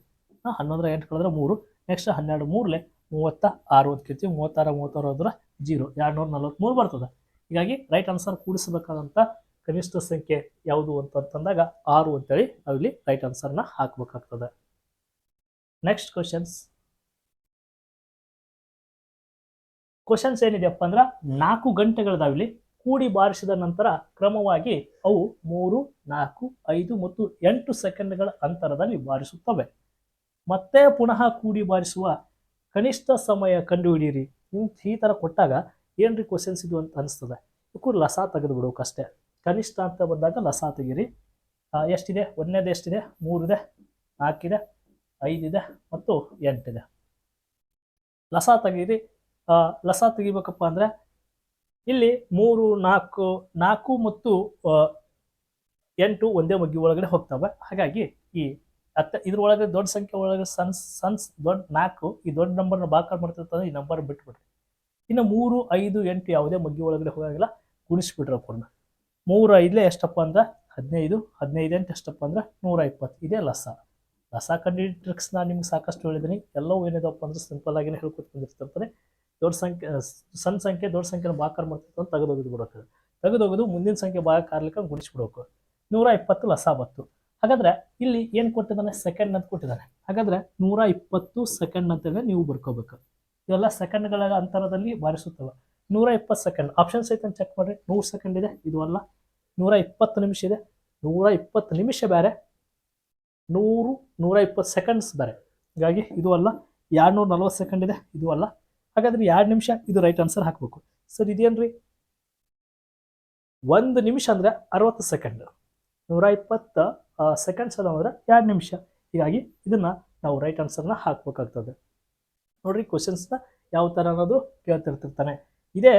ಆ, ಹನ್ನೊಂದರ ಎಂಟು ಕಳೆದ್ರೆ ಮೂರು. ನೆಕ್ಸ್ಟ್ ಹನ್ನೆರಡು ಮೂರಲೆ ಮೂವತ್ತ ಆರು ಅಂತ ಕರಿತೀವಿ. ಮೂವತ್ತಾರು ಮೂವತ್ತಾರು ಅಂದ್ರೆ ಜೀರೋ. ಎರಡು ನೂರ ನಲವತ್ತ್ಮೂರು ಬರ್ತದೆ. ಹೀಗಾಗಿ ರೈಟ್ ಆನ್ಸರ್ ಕೂಡಿಸಬೇಕಾದಂಥ ಕನಿಷ್ಠ ಸಂಖ್ಯೆ ಯಾವುದು ಅಂತಂದಾಗ ಆರು ಅಂತೇಳಿ ನಾವಿಲ್ಲಿ ರೈಟ್ ಆನ್ಸರ್ನ ಹಾಕಬೇಕಾಗ್ತದೆ. ನೆಕ್ಸ್ಟ್ ಕ್ವಶನ್ಸ್ ಕ್ವಶನ್ಸ್ ಏನಿದೆಯಪ್ಪ ಅಂದ್ರೆ ನಾಲ್ಕು ಗಂಟೆಗಳಿದಾವಿಲ್ಲಿ ಕೂಡಿ ಬಾರಿಸಿದ ನಂತರ ಕ್ರಮವಾಗಿ ಅವು ಮೂರು, ನಾಲ್ಕು, ಐದು ಮತ್ತು ಎಂಟು ಸೆಕೆಂಡ್ಗಳ ಅಂತರದಲ್ಲಿ ಬಾರಿಸುತ್ತವೆ. ಮತ್ತೆ ಪುನಃ ಕೂಡಿ ಬಾರಿಸುವ ಕನಿಷ್ಠ ಸಮಯ ಕಂಡುಹಿಡಿಯಿರಿ. ಈ ಥರ ಕೊಟ್ಟಾಗ ಏನ್ರಿ ಕ್ವಶನ್ಸ್ ಇದು ಅಂತ ಅನಿಸ್ತದೆ. ಇದಕ್ಕೂ ಲಸ ತೆಗೆದು ಬಿಡ್ಬೇಕಷ್ಟೇ ಕನಿಷ್ಠ ಅಂತ ಬಂದಾಗ ಲಸ ತೆಗೀರಿ. ಎಷ್ಟಿದೆ? ಒಂದನೇದು ಎಷ್ಟಿದೆ? ಮೂರಿದೆ? ನಾಲ್ಕಿದೆ? ಐದಿದೆ? ಮತ್ತು ಎಂಟಿದೆ? ಲಸ ತೆಗೀರಿ. ಲಸ ತೆಗಿಬೇಕಪ್ಪ ಅಂದರೆ ಇಲ್ಲಿ ಮೂರು, ನಾಲ್ಕು ನಾಲ್ಕು ಮತ್ತು ಎಂಟು ಒಂದೇ ಮಗ್ಗಿ ಒಳಗಡೆ ಹೋಗ್ತವೆ. ಹಾಗಾಗಿ ಈ ಅತ್ತ ಇದ್ರೊಳಗೆ ದೊಡ್ಡ ಸಂಖ್ಯೆ ಒಳಗೆ ಸನ್ಸ್ ಸನ್ಸ್ ದೊಡ್ಡ ನಾಲ್ಕು, ಈ ದೊಡ್ಡ ನಂಬರ್ನ ಬಾಕರ್ ಮಾಡ್ತಿರ್ತದೆ ಈ ನಂಬರ್ ಬಿಟ್ಬಿಡ್ರಿ. ಇನ್ನು ಮೂರು, ಐದು, ಎಂಟು ಯಾವುದೇ ಮಗ್ಗಿ ಒಳಗಡೆ ಹೋಗೋಂಗಿಲ್ಲ. ಗುಣಿಸ್ಬಿಟ್ರೆ ಅವ್ರನ್ನ ಮೂರು ಐದಲೇ ಎಷ್ಟಪ್ಪ ಅಂದ್ರೆ? ಹದಿನೈದು ಹದಿನೈದು ಅಂತ ಎಷ್ಟಪ್ಪ ಅಂದ್ರೆ? ನೂರ ಇಪ್ಪತ್ತು. ಇದೇ ಲಸ. ಲಸ ಕಂಡಿಡಿ ಟ್ರಿಕ್ಸ್ ನಾನು ನಿಮ್ಗೆ ಸಾಕಷ್ಟು ಹೇಳಿದ್ದೀನಿ ಎಲ್ಲವೂ ಏನಿದಪ್ಪ ಅಂದ್ರೆ ಸಿಂಪಲ್ ಆಗಿನೇ ಹೇಳ್ಕೊತ ಬಂದಿರ್ತಿರ್ತಾರೆ ದೊಡ್ಡ ಸಂಖ್ಯೆ ಸಣ್ಣ ಸಂಖ್ಯೆ, ದೊಡ್ಡ ಸಂಖ್ಯೆನ ಭಾಕಾರ ಮಾಡ್ತಿತ್ತು ಅಂತ ತೆಗೆದೋಗಿದ್ದು ಬಿಡೋಕೆ. ತೆಗೆದೋಗೋದು ಮುಂದಿನ ಸಂಖ್ಯೆ ಭಾಗ ಕಾರ್ಲಿಕ್ಕೆ ಗುಣಿಸ್ಬಿಡ್ಬೇಕು ನೂರ ಇಪ್ಪತ್ತು ಲಸ ಬತ್ತು ಹಾಗಾದ್ರೆ ಇಲ್ಲಿ ಏನು ಕೊಟ್ಟಿದ್ದಾನೆ? ಸೆಕೆಂಡ್ ಅಂತ ಕೊಟ್ಟಿದ್ದಾನೆ. ಹಾಗಾದ್ರೆ ನೂರ ಇಪ್ಪತ್ತು ಸೆಕೆಂಡ್ ಅಂತೇಳಿ ನೀವು ಬರ್ಕೋಬೇಕು. ಇವೆಲ್ಲ ಸೆಕೆಂಡ್ಗಳ ಅಂತರದಲ್ಲಿ ಬಾರಿಸುತ್ತವೆ ನೂರ ಇಪ್ಪತ್ತು ಸೆಕೆಂಡ್ ಆಪ್ಷನ್ಸ್ ಐತೆ ಚೆಕ್ ಮಾಡಿರಿ. ನೂರು ಸೆಕೆಂಡ್ ಇದೆ. ಇದು ಅಲ್ಲ. ನೂರ ಇಪ್ಪತ್ತು ನಿಮಿಷ ಇದೆ. ನೂರ ಇಪ್ಪತ್ತು ನಿಮಿಷ ಬೇರೆ ನೂರು ನೂರ ಇಪ್ಪತ್ತು ಸೆಕೆಂಡ್ಸ್ ಬೇರೆ ಹೀಗಾಗಿ ಇದು ಅಲ್ಲ. ಎರಡು ನೂರ ನಲ್ವತ್ತು ಸೆಕೆಂಡ್ ಇದೆ. ಇದು ಅಲ್ಲ. ಹಾಗಾದ್ರೆ ಎರಡು ನಿಮಿಷ ಇದು ರೈಟ್ ಆನ್ಸರ್ ಹಾಕಬೇಕು. ಸರ್ ಇದೇನ್ರಿ? ಒಂದು ನಿಮಿಷ ಅಂದ್ರೆ ಅರವತ್ತು ಸೆಕೆಂಡ್ ನೂರ ಇಪ್ಪತ್ತು ಸೆಕೆಂಡ್ಸ್ ಅದಾವ ಅಂದ್ರೆ ಎರಡು ನಿಮಿಷ. ಹೀಗಾಗಿ ಇದನ್ನ ನಾವು ರೈಟ್ ಆನ್ಸರ್ನ ಹಾಕ್ಬೇಕಾಗ್ತದೆ. ನೋಡ್ರಿ ಕ್ವಶನ್ಸ್ನ ಯಾವ ಥರ ಅನ್ನೋದು ಕೇಳ್ತಿರ್ತಿರ್ತಾನೆ. ಇದೇ.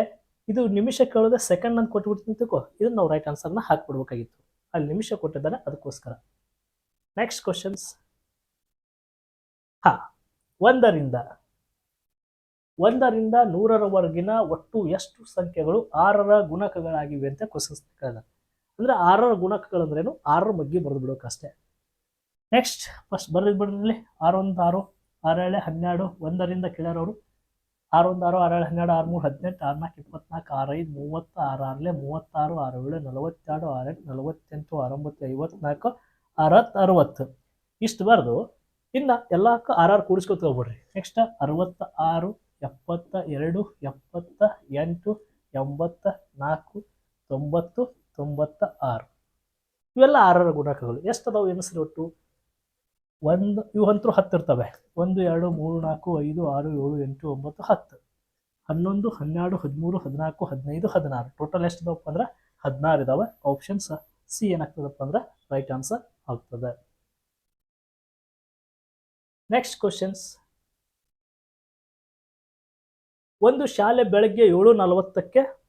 ಇದು ನಿಮಿಷ ಕೇಳಿದ್ರೆ ಸೆಕೆಂಡ್ ಅಂತ ಕೊಟ್ಬಿಡ್ತೀನಿ ತಿಳ್ಕೊ. ಇದನ್ನ ನಾವು ರೈಟ್ ಆನ್ಸರ್ನ ಹಾಕ್ಬಿಡ್ಬೇಕಾಗಿತ್ತು. ಅಲ್ಲಿ ನಿಮಿಷ ಕೊಟ್ಟಿದ್ದಾನೆ ಅದಕ್ಕೋಸ್ಕರ. ನೆಕ್ಸ್ಟ್ ಕ್ವಶನ್ಸ್ ಹಾ, ಒಂದರಿಂದ ಒಂದರಿಂದ ನೂರರವರೆಗಿನ ಒಟ್ಟು ಎಷ್ಟು ಸಂಖ್ಯೆಗಳು ಆರರ ಗುಣಕಗಳಾಗಿವೆ ಅಂತ ಕ್ವಶನ್ಸ್ ಕೇಳಿದಾರೆ ಅಂದ್ರೆ ಆರರ ಗುಣಕಗಳಂದ್ರೇನು? ಆರರ ಬಗ್ಗೆ ಬರೆದು ಬಿಡೋಕಷ್ಟೇ. ನೆಕ್ಸ್ಟ್ ಫಸ್ಟ್ ಬರೆದು ಬಿಡ್ರಿ ಆರೊಂದು ಆರು, ಆರೇಳೆ ಹನ್ನೆರಡು, ಒಂದರಿಂದ ಕೇಳ್ಯಾರವರು ಆರು ಒಂದು ಆರು ಆರೇಳು ಹನ್ನೆರಡು, ಆರು, ಮೂರು, ಹದಿನೆಂಟು, ಆರು, ನಾಲ್ಕು, ಇಪ್ಪತ್ನಾಲ್ಕು, ಆರು, ಐದು, ಮೂವತ್ತು, ಆರು ಆರಲೆ ಮೂವತ್ತಾರು, ಆರು, ಏಳು, ನಲವತ್ತೆರಡು ಆರೆಂಟು ನಲವತ್ತೆಂಟು ಆರೊಂಬತ್ತು ಐವತ್ನಾಲ್ಕು ಅರವತ್ತು ಅರವತ್ತು. ಇಷ್ಟು ಬರೆದು ಇನ್ನು ಎಲ್ಲಕ್ಕ ಆರು ಆರು ಕೂಡಿಸ್ಕೊತ ಹೋಗ್ಬಿಡ್ರಿ. ನೆಕ್ಸ್ಟ್ ಅರವತ್ತ ಆರು, ಎಪ್ಪತ್ತ ಎರಡು, ಎಪ್ಪತ್ತ ಎಂಟು, ಎಂಬತ್ತ ನಾಲ್ಕು, ತೊಂಬತ್ತು, ತೊಂಬತ್ತ ಆರು. ಇವೆಲ್ಲ ಆರಾರು ಗುಣಕಗಳು. ಎಷ್ಟು ಅದಾವು ಎನಿಸ್ರಿ ಒಟ್ಟು? ಒಂದು ಇವಂತರೂ ಹತ್ತಿರ್ತವೆ. ಒಂದು, ಎರಡು, ಮೂರು, ನಾಲ್ಕು, ಐದು, ಆರು, ಏಳು, ಎಂಟು, ಒಂಬತ್ತು, ಹತ್ತು. ಹನ್ನೊಂದು, ಹನ್ನೆರಡು, ಹದಿಮೂರು, ಹದಿನಾಲ್ಕು, ಹದಿನೈದು, ಹದಿನಾರು. ಟೋಟಲ್ ಎಷ್ಟು ಇದಾವಪ್ಪ ಅಂದ್ರೆ ಹದಿನಾರು ಇದಾವೆ. ಆಪ್ಷನ್ಸ್ ಸಿ ಏನಾಗ್ತದಪ್ಪ ಅಂದ್ರೆ ರೈಟ್ ಆನ್ಸರ್ ಆಗ್ತದೆ. ನೆಕ್ಸ್ಟ್ ಕ್ವಶನ್ಸ್ ಒಂದು ಶಾಲೆ ಬೆಳಗ್ಗೆ ಏಳು ನಲವತ್ತಕ್ಕೆ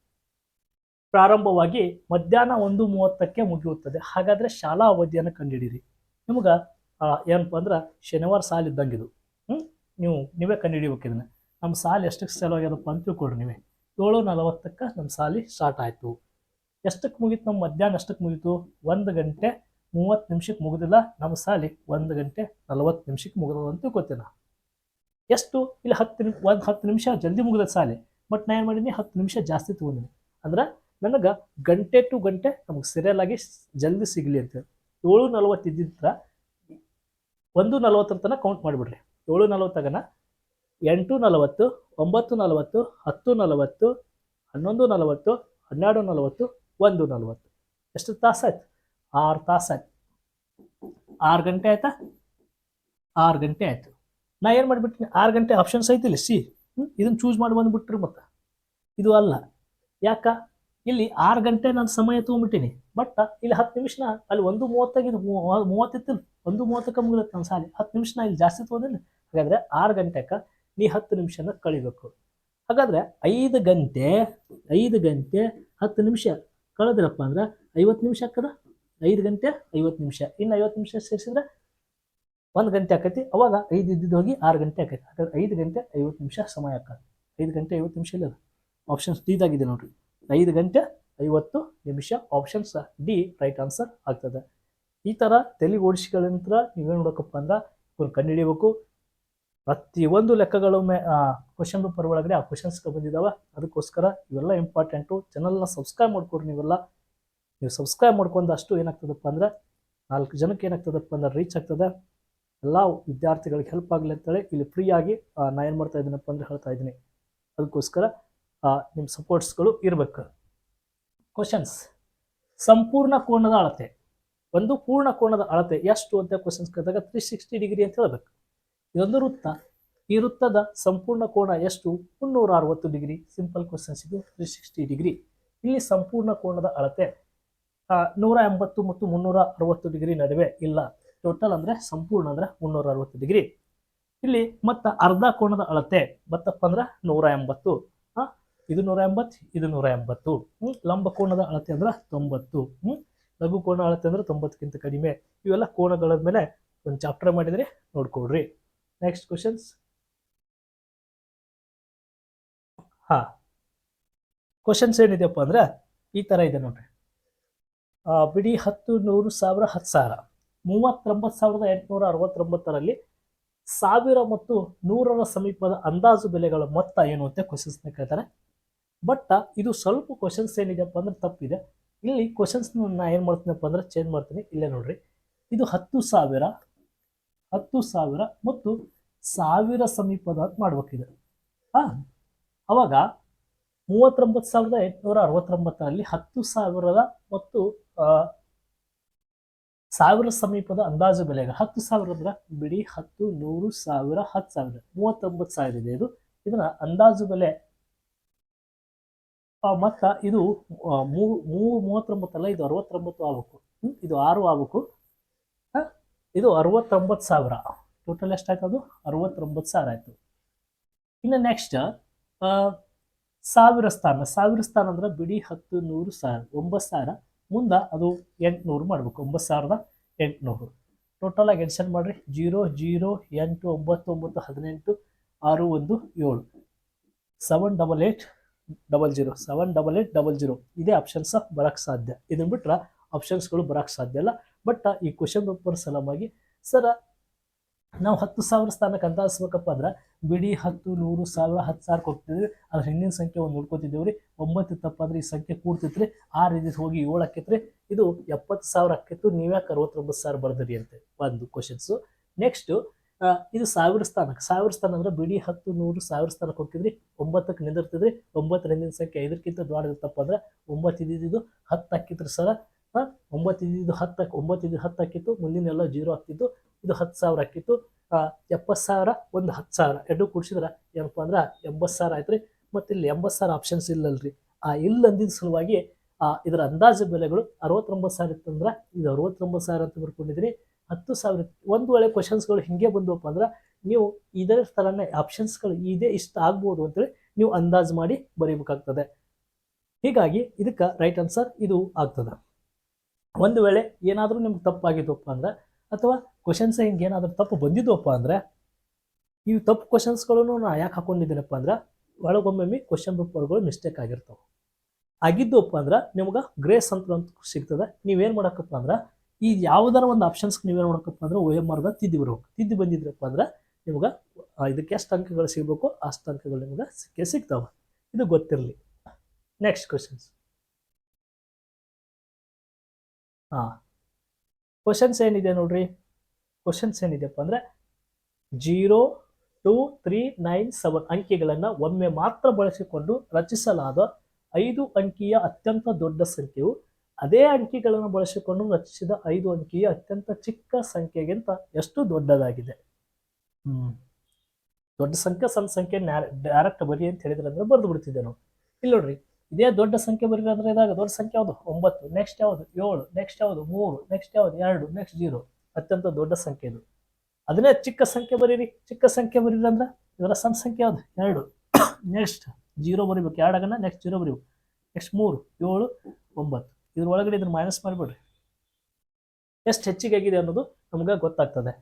ಪ್ರಾರಂಭವಾಗಿ ಮಧ್ಯಾಹ್ನ ಒಂದು ಮೂವತ್ತಕ್ಕೆ ಮುಗಿಯುತ್ತದೆ. ಹಾಗಾದ್ರೆ ಶಾಲಾ ಅವಧಿಯನ್ನು ಕಂಡುಹಿಡಿಯಿರಿ. ನಿಮ್ಗೆ ಏನಪ್ಪ ಅಂದ್ರೆ ಶನಿವಾರ ಸಾಲ ಇದ್ದಂಗೆ ಇದು. ಹ್ಞೂ ನೀವು, ನೀವೇ ಕಂಡು ಇದನ್ನ. ನಮ್ಮ ಸಾಲು ಎಷ್ಟಕ್ಕೆ ಚಾಲು ಆಗ್ಯದಪ್ಪ ಅಂತ ತಿಳ್ಕೊಡ್ರಿ ನೀವೇ. ಏಳು ನಲವತ್ತಕ್ಕೆ ನಮ್ಮ ಸಾಲಿ ಸ್ಟಾರ್ಟ್ ಆಯಿತು. ಎಷ್ಟಕ್ಕೆ ಮುಗೀತು ನಮ್ಮ ಮಧ್ಯಾಹ್ನ ಎಷ್ಟಕ್ಕೆ ಮುಗೀತು? ಒಂದು ಗಂಟೆ ಮೂವತ್ತು ನಿಮಿಷಕ್ಕೆ ಮುಗಿದಿಲ್ಲ ನಮ್ಮ ಸಾಲಿ ಒಂದು ಗಂಟೆ ನಲವತ್ತು ನಿಮಿಷಕ್ಕೆ ಮುಗಿದದ ಅಂತ ತಿಳ್ಕೊತೀನ ಎಷ್ಟು? ಇಲ್ಲಿ ಹತ್ತು ನಿಮಿಷ ಒಂದು ಹತ್ತು ನಿಮಿಷ ಜಲ್ದಿ ಮುಗಿದ ಸಾಲಿ. ಬಟ್ ನಾ ಏನು ಮಾಡೀನಿ? ಹತ್ತು ನಿಮಿಷ ಜಾಸ್ತಿ ತೊಗೊಂಡಿನಿ. ಅಂದ್ರೆ ನನಗೆ ಗಂಟೆ ಟು ಗಂಟೆ ನಮಗೆ ಸೀರಿಯಲ್ ಆಗಿ ಜಲ್ದಿ ಸಿಗಲಿ ಅಂತ ಏಳು ನಲವತ್ತು ಇದ್ದಿದ್ರ ಒಂದು ನಲವತ್ತರ ತನಕ ಕೌಂಟ್ ಮಾಡಿಬಿಡ್ರಿ. ಏಳು ನಲವತ್ತಾಗನ? ಎಂಟು ನಲವತ್ತು, ಒಂಬತ್ತು ನಲವತ್ತು, ಹತ್ತು ನಲವತ್ತು, ಹನ್ನೊಂದು ನಲವತ್ತು, ಹನ್ನೆರಡು ನಲವತ್ತು, ಒಂದು ನಲವತ್ತು. ಎಷ್ಟು ತಾಸು ಆಯ್ತು ಆರು ತಾಸು ಆಯ್ತು ಆರು ಗಂಟೆ ಆಯ್ತಾ? ಆರು ಗಂಟೆ ಆಯ್ತು. ನಾ ಏನು ಮಾಡಿಬಿಟ್ಟಿನಿ? ಆರು ಗಂಟೆ ಆಪ್ಷನ್ಸ್ ಐತಿಲ್ಲ ಸಿ ಇದನ್ನು ಚೂಸ್ ಮಾಡಿ ಬಂದುಬಿಟ್ರಿ ಮತ್ತೆ. ಇದು ಅಲ್ಲ. ಯಾಕ? ಇಲ್ಲಿ ಆರು ಗಂಟೆ ನಾನು ಸಮಯ ತೊಗೊಂಬಿಟ್ಟಿನಿ ಬಟ್ ಇಲ್ಲಿ ಹತ್ತು ನಿಮಿಷನ ಅಲ್ಲಿ ಒಂದು ಮೂವತ್ತಾಗಿದ್ದು ಮೂವತ್ತಿತ್ತು ಒಂದು ಮೂವತ್ತಕ್ಕೆ ಮುಗಿದತ್ತೆ ನಮ್ಮ ಸಾಲಿ. ಹತ್ತು ನಿಮಿಷನ ಇಲ್ಲಿ ಜಾಸ್ತಿ ತೊಗೊಂಡಿಲ್ಲ. ಹಾಗಾದ್ರೆ ಆರು ಗಂಟೆಗೆ ನೀ ಹತ್ತು ನಿಮಿಷನ ಕಳಿಬೇಕು. ಹಾಗಾದ್ರೆ ಐದು ಗಂಟೆ ಐದು ಗಂಟೆ, ಹತ್ತು ನಿಮಿಷ ಕಳೆದ್ರಪ್ಪ ಅಂದ್ರೆ ಐವತ್ತು ನಿಮಿಷ ಆಗ್ತದ? ಐದು ಗಂಟೆ, ಐವತ್ತು ನಿಮಿಷ. ಇನ್ನು ಐವತ್ತು ನಿಮಿಷ ಸೇರಿಸಿದ್ರೆ ಒಂದು ಗಂಟೆ ಆಕೈತಿ. ಅವಾಗ ಐದು ಇದ್ದಿದ್ದು ಹೋಗಿ ಆರು ಗಂಟೆ ಆಕೈತಿ. ಹಾಗಾದ್ರೆ ಐದು ಗಂಟೆ, ಐವತ್ತು ನಿಮಿಷ ಸಮಯ ಆಕತಿ ಐದು ಗಂಟೆ, ಐವತ್ತು ನಿಮಿಷ ಇಲ್ಲ ಆಪ್ಷನ್ಸ್ ಇದಾಗಿದೆ ನೋಡ್ರಿ. ಐದು ಗಂಟೆ ಐವತ್ತು ನಿಮಿಷ ಆಪ್ಷನ್ಸ್ ಡಿ ರೈಟ್ ಆನ್ಸರ್ ಆಗ್ತದೆ. ಈ ಥರ ತೆಲುಗು ಓಡಿಸಿಗಳ ನಂತರ ನೀವೇನು ನೋಡೋಕಪ್ಪ ಅಂದ್ರೆ ಇವ್ರು ಕಂಡುಹಿಡಿಯಬೇಕು ಪ್ರತಿಯೊಂದು ಲೆಕ್ಕಗಳು ಮೇ ಕ್ವಶನ್ ಪೇಪರ್ ಒಳಗಡೆ ಆ ಕ್ವಶನ್ಸ್ಗಳು ಬಂದಿದ್ದಾವೆ ಅದಕ್ಕೋಸ್ಕರ ಇವೆಲ್ಲ ಇಂಪಾರ್ಟೆಂಟು ಚಾನಲ್ನ ಸಬ್ಸ್ಕ್ರೈಬ್ ಮಾಡ್ಕೊಡ್ರಿ ನೀವೆಲ್ಲ. ನೀವು ಸಬ್ಸ್ಕ್ರೈಬ್ ಮಾಡ್ಕೊಂಡು ಅಷ್ಟು ಏನಾಗ್ತದಪ್ಪ ಅಂದ್ರೆ ನಾಲ್ಕು ಜನಕ್ಕೆ ಏನಾಗ್ತದಪ್ಪ ಅಂದ್ರೆ ರೀಚ್ ಆಗ್ತದೆ. ಎಲ್ಲ ವಿದ್ಯಾರ್ಥಿಗಳಿಗೆ ಹೆಲ್ಪ್ ಆಗಲಿ ಅಂತೇಳಿ ಇಲ್ಲಿ ಫ್ರೀಯಾಗಿ ನಾ ಏನು ಮಾಡ್ತಾ ಇದ್ದೀನಪ್ಪ ಅಂದರೆ ಹೇಳ್ತಾ ಇದ್ದೀನಿ. ಅದಕ್ಕೋಸ್ಕರ ನಿಮ್ಮ ಸಪೋರ್ಟ್ಸ್ಗಳು ಇರಬೇಕು. ಕ್ವಶನ್ಸ್ ಸಂಪೂರ್ಣ ಕೋಣದ ಅಳತೆ. ಒಂದು ಪೂರ್ಣ ಕೋಣದ ಅಳತೆ ಎಷ್ಟು ಅಂತ ಕ್ವಶನ್ಸ್ ಕೇಳಿದಾಗ ತ್ರೀ ಸಿಕ್ಸ್ಟಿ ಡಿಗ್ರಿ ಅಂತ ಹೇಳಬೇಕು. ಇದೊಂದು ವೃತ್ತ. ಈ ವೃತ್ತದ ಸಂಪೂರ್ಣ ಕೋಣ ಎಷ್ಟು? ಮುನ್ನೂರ ಅರವತ್ತು ಡಿಗ್ರಿ ಸಿಂಪಲ್ ಕ್ವಶನ್ಸ್ ಇದು ತ್ರೀ ಸಿಕ್ಸ್ಟಿ ಡಿಗ್ರಿ ಇಲ್ಲಿ ಸಂಪೂರ್ಣ ಕೋಣದ ಅಳತೆ. ನೂರ ಎಂಬತ್ತು ಮತ್ತು ಮುನ್ನೂರ ಅರವತ್ತು ಡಿಗ್ರಿ ನಡುವೆ ಇಲ್ಲ. ಟೋಟಲ್ ಅಂದರೆ ಸಂಪೂರ್ಣ ಅಂದರೆ ಮುನ್ನೂರ ಅರವತ್ತು ಡಿಗ್ರಿ ಇಲ್ಲಿ ಮತ್ತು ಅರ್ಧ ಕೋಣದ ಅಳತೆ. ಬತ್ತಪ್ಪ ಅಂದ್ರೆ ನೂರ ಎಂಬತ್ತು ಇದು ನೂರ ಎಂಬತ್ತು ಇದು ನೂರ ಎಂಬತ್ತು ಹ್ಞೂ ಲಂಬ ಕೋನದ ಅಳತೆ ಅಂದ್ರೆ ತೊಂಬತ್ತು. ಹ್ಞೂ ಲಘು ಕೋನ ಅಳತೆ ಅಂದ್ರೆ ತೊಂಬತ್ತಕ್ಕಿಂತ ಕಡಿಮೆ. ಇವೆಲ್ಲ ಕೋನಗಳ ಮೇಲೆ ಒಂದು ಚಾಪ್ಟರ್ ಮಾಡಿದರೆ ನೋಡ್ಕೊಡ್ರಿ ನೆಕ್ಸ್ಟ್ ಕ್ವಶನ್ಸ್ ಹಾ ಕ್ವಶನ್ಸ್ ಏನಿದೆಯಪ್ಪ ಅಂದ್ರೆ ಈ ಥರ ಇದೆ ನೋಡ್ರಿ. ಬಿಡಿ ಹತ್ತು ನೂರು ಸಾವಿರ ಹತ್ತು ಸಾವಿರ. ಮೂವತ್ತೊಂಬತ್ತು ಸಾವಿರದ ಎಂಟುನೂರ ಅರವತ್ತೊಂಬತ್ತರಲ್ಲಿ ಸಾವಿರ ಮತ್ತು ನೂರರ ಸಮೀಪದ ಅಂದಾಜು ಬೆಲೆಗಳ ಮೊತ್ತ ಏನು ಅಂತ ಕ್ವಶನ್ಸ್ನ ಕೇಳ್ತಾರೆ. ಬಟ್ ಇದು ಸ್ವಲ್ಪ ಕ್ವಶನ್ಸ್ ಏನಿದೆಯಪ್ಪ ಅಂದ್ರೆ ತಪ್ಪಿದೆ. ಇಲ್ಲಿ ಕ್ವಶನ್ಸ್ ನಾ ಏನು ಮಾಡ್ತೀನಪ್ಪ ಅಂದ್ರೆ ಚೇಂಜ್ ಮಾಡ್ತೀನಿ. ಇಲ್ಲೇ ನೋಡ್ರಿ. ಇದು ಹತ್ತು ಸಾವಿರ ಹತ್ತು ಸಾವಿರ ಮತ್ತು ಸಾವಿರ ಸಮೀಪದ ಅಂತ ಮಾಡ್ಬೇಕಿದೆ. ಹಾ? ಅವಾಗ ಮೂವತ್ತೊಂಬತ್ತು ಸಾವಿರದ ಎಂಟುನೂರ ಅರವತ್ತೊಂಬತ್ತರಲ್ಲಿ ಹತ್ತು ಸಾವಿರದ ಮತ್ತು ಸಾವಿರ ಸಮೀಪದ ಅಂದಾಜು ಬೆಲೆಗೆ ಹತ್ತು ಸಾವಿರ ಅಂದ್ರೆ ಬಿಡಿ ಹತ್ತು, ನೂರು, ಸಾವಿರ, ಹತ್ತು ಸಾವಿರ. ಮೂವತ್ತೊಂಬತ್ತು ಸಾವಿರ ಇದೆ ಇದು. ಇದನ್ನ ಅಂದಾಜು ಬೆಲೆ ಆ, ಮತ್ತ ಇದು ಮೂರು ಮೂವತ್ತೊಂಬತ್ತಲ್ಲ ಇದು ಅರವತ್ತೊಂಬತ್ತು ಆಗ್ಬೇಕು. ಇದು ಆರು ಆಗ್ಬೇಕು. ಇದು ಅರವತ್ತೊಂಬತ್ತು ಸಾವಿರ. ಟೋಟಲ್ ಎಷ್ಟಾಯ್ತು ಅರವತ್ತೊಂಬತ್ತು ಸಾವಿರ ಆಯಿತು. ಇನ್ನು ನೆಕ್ಸ್ಟ್ ಸಾವಿರ ಸ್ಥಾನ. ಸಾವಿರ ಸ್ಥಾನ ಅಂದ್ರೆ ಬಿಡಿ ಹತ್ತು ನೂರು ಸಾವಿರ. ಒಂಬತ್ತು ಸಾವಿರ. ಮುಂದೆ ಅದು ಎಂಟುನೂರು ಮಾಡ್ಬೇಕು. ಒಂಬತ್ತು ಸಾವಿರದ ಎಂಟುನೂರು. ಟೋಟಲ್ ಆಗಿ ಎಡಿಷನ್ ಮಾಡ್ರಿ? ಜೀರೋ ಜೀರೋ ಎಂಟು ಒಂಬತ್ತು ಒಂಬತ್ತು ಹದಿನೆಂಟು ಆರು ಒಂದು ಏಳು. Seven double eight double zero seven double eight double zero ಇದೇ ಆಪ್ಷನ್ಸ್ ಬರೋಕ್ಕೆ ಸಾಧ್ಯ. ಇದನ್ನು ಬಿಟ್ರೆ ಆಪ್ಷನ್ಸ್ಗಳು ಬರೋಕ್ಕೆ ಸಾಧ್ಯ ಇಲ್ಲ ಬಟ್ ಈ ಕ್ವಶನ್ ಪೇಪರ್ ಸಲುವಾಗಿ, ಸರ್, ನಾವು ಹತ್ತು ಸಾವಿರ ಸ್ಥಾನಕ್ಕೆ ಅಂದಾಜಿಸ್ಬೇಕಪ್ಪ ಅಂದ್ರೆ ಬಿಡಿ ಹತ್ತು, ನೂರು, ಸಾವಿರ, ಹತ್ತು ಸಾವಿರ ಹೋಗ್ತಿದ್ವಿ. ಅದ್ರ ಹಿಂದಿನ ಸಂಖ್ಯೆ ಒಂದು ನೋಡ್ಕೊತಿದ್ದೇವೆ ರೀ. ಒಂಬತ್ತು ತಪ್ಪಾದ್ರೆ ಈ ಸಂಖ್ಯೆ ಪೂರ್ತಿತ್ತು ರೀ ಆ ರೀತಿ ಹೋಗಿ ಏಳು ಆಕೈತ್ರಿ ಇದು ಎಪ್ಪತ್ತು ಸಾವಿರ ಆಕೈತು ನೀವ್ಯಾಕೆ ಅರವತ್ತೊಂಬತ್ತು ಸಾವಿರ ಬರ್ದಿರಿ ಅಂತೆ. ಒಂದು ಕ್ವಶನ್ಸು ನೆಕ್ಸ್ಟು ಇದು ಸಾವಿರ ಸ್ಥಾನಕ್ಕೆ. ಸಾವಿರ ಸ್ಥಾನ ಅಂದ್ರೆ ಬಿಡಿ ಹತ್ತು, ನೂರು, ಸಾವಿರ ಸ್ಥಾನಕ್ಕೆ ಹೋಗ್ತಿದ್ರಿ. ಒಂಬತ್ತಕ್ಕೆ ನಿಂದಿರ್ತಿದ್ರಿ. ಒಂಬತ್ತರ ಹಿಂದಿನ ಸಂಖ್ಯೆ ಐದಕ್ಕಿಂತ ದೊಡ್ಡದಿತ್ತಪ್ಪ ಅಂದ್ರೆ ಒಂಬತ್ತು ಇದ್ದಿದ್ದು ಹತ್ತು ಹಾಕಿತ್ರಿ ಸರ. ಒಂಬತ್ತು ಇದ್ದಿದ್ದು ಹತ್ತು ಹಾಕಿ ಒಂಬತ್ತು ಇದ್ದು ಹತ್ತು ಹಾಕಿತ್ತು. ಮುಂದಿನ ಎಲ್ಲ ಜೀರೋ ಆಗ್ತಿತ್ತು. ಇದು ಹತ್ತು ಸಾವಿರ ಹಾಕಿತ್ತು. ಎಪ್ಪತ್ತು ಸಾವಿರ, ಒಂದು ಹತ್ತು ಸಾವಿರ. ಎರಡು ಕೂಡಿಸಿದ್ರೆ ಏನಪ್ಪ ಅಂದ್ರೆ ಎಂಬತ್ತು ಸಾವಿರ ಆಯ್ತು ರೀ. ಮತ್ತು ಇಲ್ಲಿ ಎಂಬತ್ತು ಸಾವಿರ ಆಪ್ಷನ್ಸ್ ಇಲ್ಲಲ್ರಿ. ಆ ಇಲ್ಲ ಅಂದಿದ್ದ ಸಲುವಾಗಿ ಇದರ ಅಂದಾಜು ಬೆಲೆಗಳು ಅರವತ್ತೊಂಬತ್ತು ಸಾವಿರ ಇತ್ತಂದ್ರೆ ಇದು ಅರವತ್ತೊಂಬತ್ತು ಸಾವಿರ ಅಂತ ಬರ್ಕೊಂಡಿದ್ರಿ. ಹತ್ತು ಸಾವಿರ. ಒಂದು ವೇಳೆ ಕ್ವಶನ್ಸ್ಗಳು ಹಿಂಗೆ ಬಂದವಪ್ಪ ಅಂದ್ರೆ ನೀವು ಇದೇ ಥರನೇ ಆಪ್ಷನ್ಸ್ಗಳು ಇದೇ ಇಷ್ಟ ಆಗ್ಬೋದು ಅಂತೇಳಿ ನೀವು ಅಂದಾಜು ಮಾಡಿ ಬರೀಬೇಕಾಗ್ತದೆ. ಹೀಗಾಗಿ ಇದಕ್ಕೆ ರೈಟ್ ಆನ್ಸರ್ ಇದು ಆಗ್ತದೆ. ಒಂದು ವೇಳೆ ಏನಾದರೂ ನಿಮ್ಗೆ ತಪ್ಪಾಗಿದ್ದಪ್ಪ ಅಂದ್ರೆ ಅಥವಾ ಕ್ವಶನ್ಸ್ ಹಿಂಗೆ ಏನಾದರೂ ತಪ್ಪು ಬಂದಿದ್ವಪ್ಪ ಅಂದ್ರೆ ಇವು ತಪ್ಪು ಕ್ವಶನ್ಸ್ಗಳನ್ನು ನಾನು ಯಾಕೆ ಹಾಕೊಂಡಿದ್ದೀನಪ್ಪ ಅಂದ್ರೆ ಒಳಗೊಮ್ಮೆ ಕ್ವಶನ್ ಪೇಪರ್ಗಳು ಮಿಸ್ಟೇಕ್ ಆಗಿರ್ತಾವೆ. ಆಗಿದ್ದವಪ್ಪ ಅಂದ್ರೆ ನಿಮ್ಗೆ ಗ್ರೇಸ್ ಅಂತ ಸಿಗ್ತದೆ. ನೀವೇನು ಮಾಡೋಕ್ಕಪ್ಪ ಅಂದ್ರೆ ಈ ಯಾವ್ದಾರ ಒಂದು ಆಪ್ಷನ್ಸ್ಗೆ ನೀವೇನು ಮಾಡ್ಬೇಕಪ್ಪ ಅಂದ್ರೆ ಒ ಎಂ ಆರ್ದ ತಿದ್ದಿ ಬರ್ಬೇಕು ತಿದ್ದಿ ಬಂದಿದ್ರಪ್ಪ ಅಂದ್ರೆ ನಿಮ್ಗೆ ಇದಕ್ಕೆ ಎಷ್ಟು ಅಂಕಗಳು ಸಿಗಬೇಕು, ಅಷ್ಟು ಅಂಕಗಳು ನಿಮ್ಗೆ ಸಿಕ್ಕೇ ಸಿಗ್ತಾವೆ. ಇದು ಗೊತ್ತಿರಲಿ. ನೆಕ್ಸ್ಟ್ ಕ್ವಶನ್ಸ್ ಹಾಂ. ಕ್ವಶನ್ಸ್ ಏನಿದೆ ನೋಡ್ರಿ? ಕ್ವಶನ್ಸ್ ಏನಿದೆಪ್ಪ ಅಂದರೆ zero, two, three, nine, seven ಅಂಕಿಗಳನ್ನು ಒಮ್ಮೆ ಮಾತ್ರ ಬಳಸಿಕೊಂಡು ರಚಿಸಲಾದ ಐದು ಅಂಕಿಯ ಅತ್ಯಂತ ದೊಡ್ಡ ಸಂಖ್ಯೆಯು ಅದೇ ಅಂಕಿಗಳನ್ನು ಬಳಸಿಕೊಂಡು ರಚಿಸಿದ ಐದು ಅಂಕಿಯ ಅತ್ಯಂತ ಚಿಕ್ಕ ಸಂಖ್ಯೆಗಿಂತ ಎಷ್ಟು ದೊಡ್ಡದಾಗಿದೆ? ಹ್ಮ್. ದೊಡ್ಡ ಸಂಖ್ಯೆ, ಸಣ್ಣ ಸಂಖ್ಯೆ ಡೈರೆಕ್ಟ್ ಬರಿ ಅಂತ ಹೇಳಿದ್ರೆ ಅಂದ್ರೆ ಬರೆದು ಬಿಡ್ತಿದ್ದೆ ನಾವು. ಇಲ್ಲಿ ನೋಡ್ರಿ, ಇದೇ ದೊಡ್ಡ ಸಂಖ್ಯೆ ಬರೀ ಅಂದ್ರೆ ಇದಾಗ ದೊಡ್ಡ ಸಂಖ್ಯೆ ಯಾವುದು? ಒಂಬತ್ತು ನೆಕ್ಸ್ಟ್ ಯಾವುದು? ಏಳು ನೆಕ್ಸ್ಟ್ ಯಾವುದು? ಮೂರು ನೆಕ್ಸ್ಟ್ ಯಾವುದು? ಎರಡು ನೆಕ್ಸ್ಟ್ ಜೀರೋ ಅತ್ಯಂತ ದೊಡ್ಡ ಸಂಖ್ಯೆ ಇದು. ಅದನ್ನೇ ಚಿಕ್ಕ ಸಂಖ್ಯೆ ಬರೀರಿ. ಚಿಕ್ಕ ಸಂಖ್ಯೆ ಬರೀರಿ ಅಂದ್ರೆ ಇದರ ಸಣ್ಣ ಸಂಖ್ಯೆ ಯಾವುದು? ಎರಡು. ನೆಕ್ಸ್ಟ್ ಜೀರೋ ಬರಿಬೇಕು. ಎರಡು ನೆಕ್ಸ್ಟ್ ಜೀರೋ ಬರೀಬೇಕು. ನೆಕ್ಸ್ಟ್ ಮೂರು, ಏಳು, ಒಂಬತ್ತು. ಇದ್ರ ಒಳಗಡೆ ಇದ್ರ ಮೈನಸ್ ಮಾಡಿಬಿಡ್ರಿ. ಎಷ್ಟು ಹೆಚ್ಚಿಗೆ ಆಗಿದೆ ಅನ್ನೋದು ನಮ್ಗೆ ಗೊತ್ತಾಗ್ತದೆ.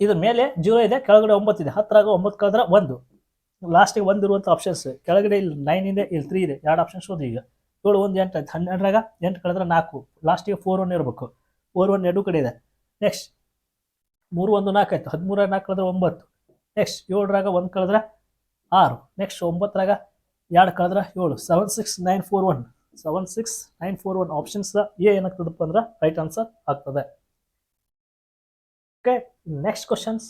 ಇದ್ರ ಮೇಲೆ ಜೀರೋ ಇದೆ, ಕೆಳಗಡೆ ಒಂಬತ್ತು ಇದೆ. ಹತ್ತರಾಗ ಒಂಬತ್ತು, ಕಳೆದ್ರೆ ಒಂದು. ಲಾಸ್ಟಿಗೆ ಒಂದು ಇರುವಂಥ ಆಪ್ಷನ್ಸ್ ಕೆಳಗಡೆ ಇಲ್ಲಿ ನೈನ್ ಇದೆ, ಇಲ್ಲಿ ತ್ರೀ ಇದೆ. ಎರಡು ಆಪ್ಷನ್ಸ್ ಹೋದ ಈಗ. ಏಳು, ಒಂದು, ಎಂಟು ಆಯ್ತು. ಹನ್ನೆರಡರಾಗ ಎಂಟು, ಕಳೆದ್ರೆ ನಾಲ್ಕು. ಲಾಸ್ಟಿಗೆ ಫೋರ್ ಒನ್ ಇರಬೇಕು. ಫೋರ್ ಒನ್ ಎರಡು ಕಡೆ ಇದೆ. ನೆಕ್ಸ್ಟ್ ಮೂರು, ಒಂದು, ನಾಲ್ಕು ಆಯ್ತು. ಹದಿಮೂರ ನಾಲ್ಕು, ಕಳೆದ್ರೆ ಒಂಬತ್ತು. ನೆಕ್ಸ್ಟ್ ಏಳರಾಗ ಒಂದು, ಕಳೆದ್ರೆ ಆರು. ನೆಕ್ಸ್ಟ್ ಒಂಬತ್ತರಾಗ ಎರಡು, ಕಳೆದ್ರೆ ಏಳು. Seven six nine four one seven six nine four one options A ಏನಾಗ್ತದಪ್ಪ ಅಂದ್ರೆ ರೈಟ್ ಆನ್ಸರ್ ಆಗ್ತದೆ. ಓಕೆ ನೆಕ್ಸ್ಟ್ ಕ್ವಶನ್ಸ್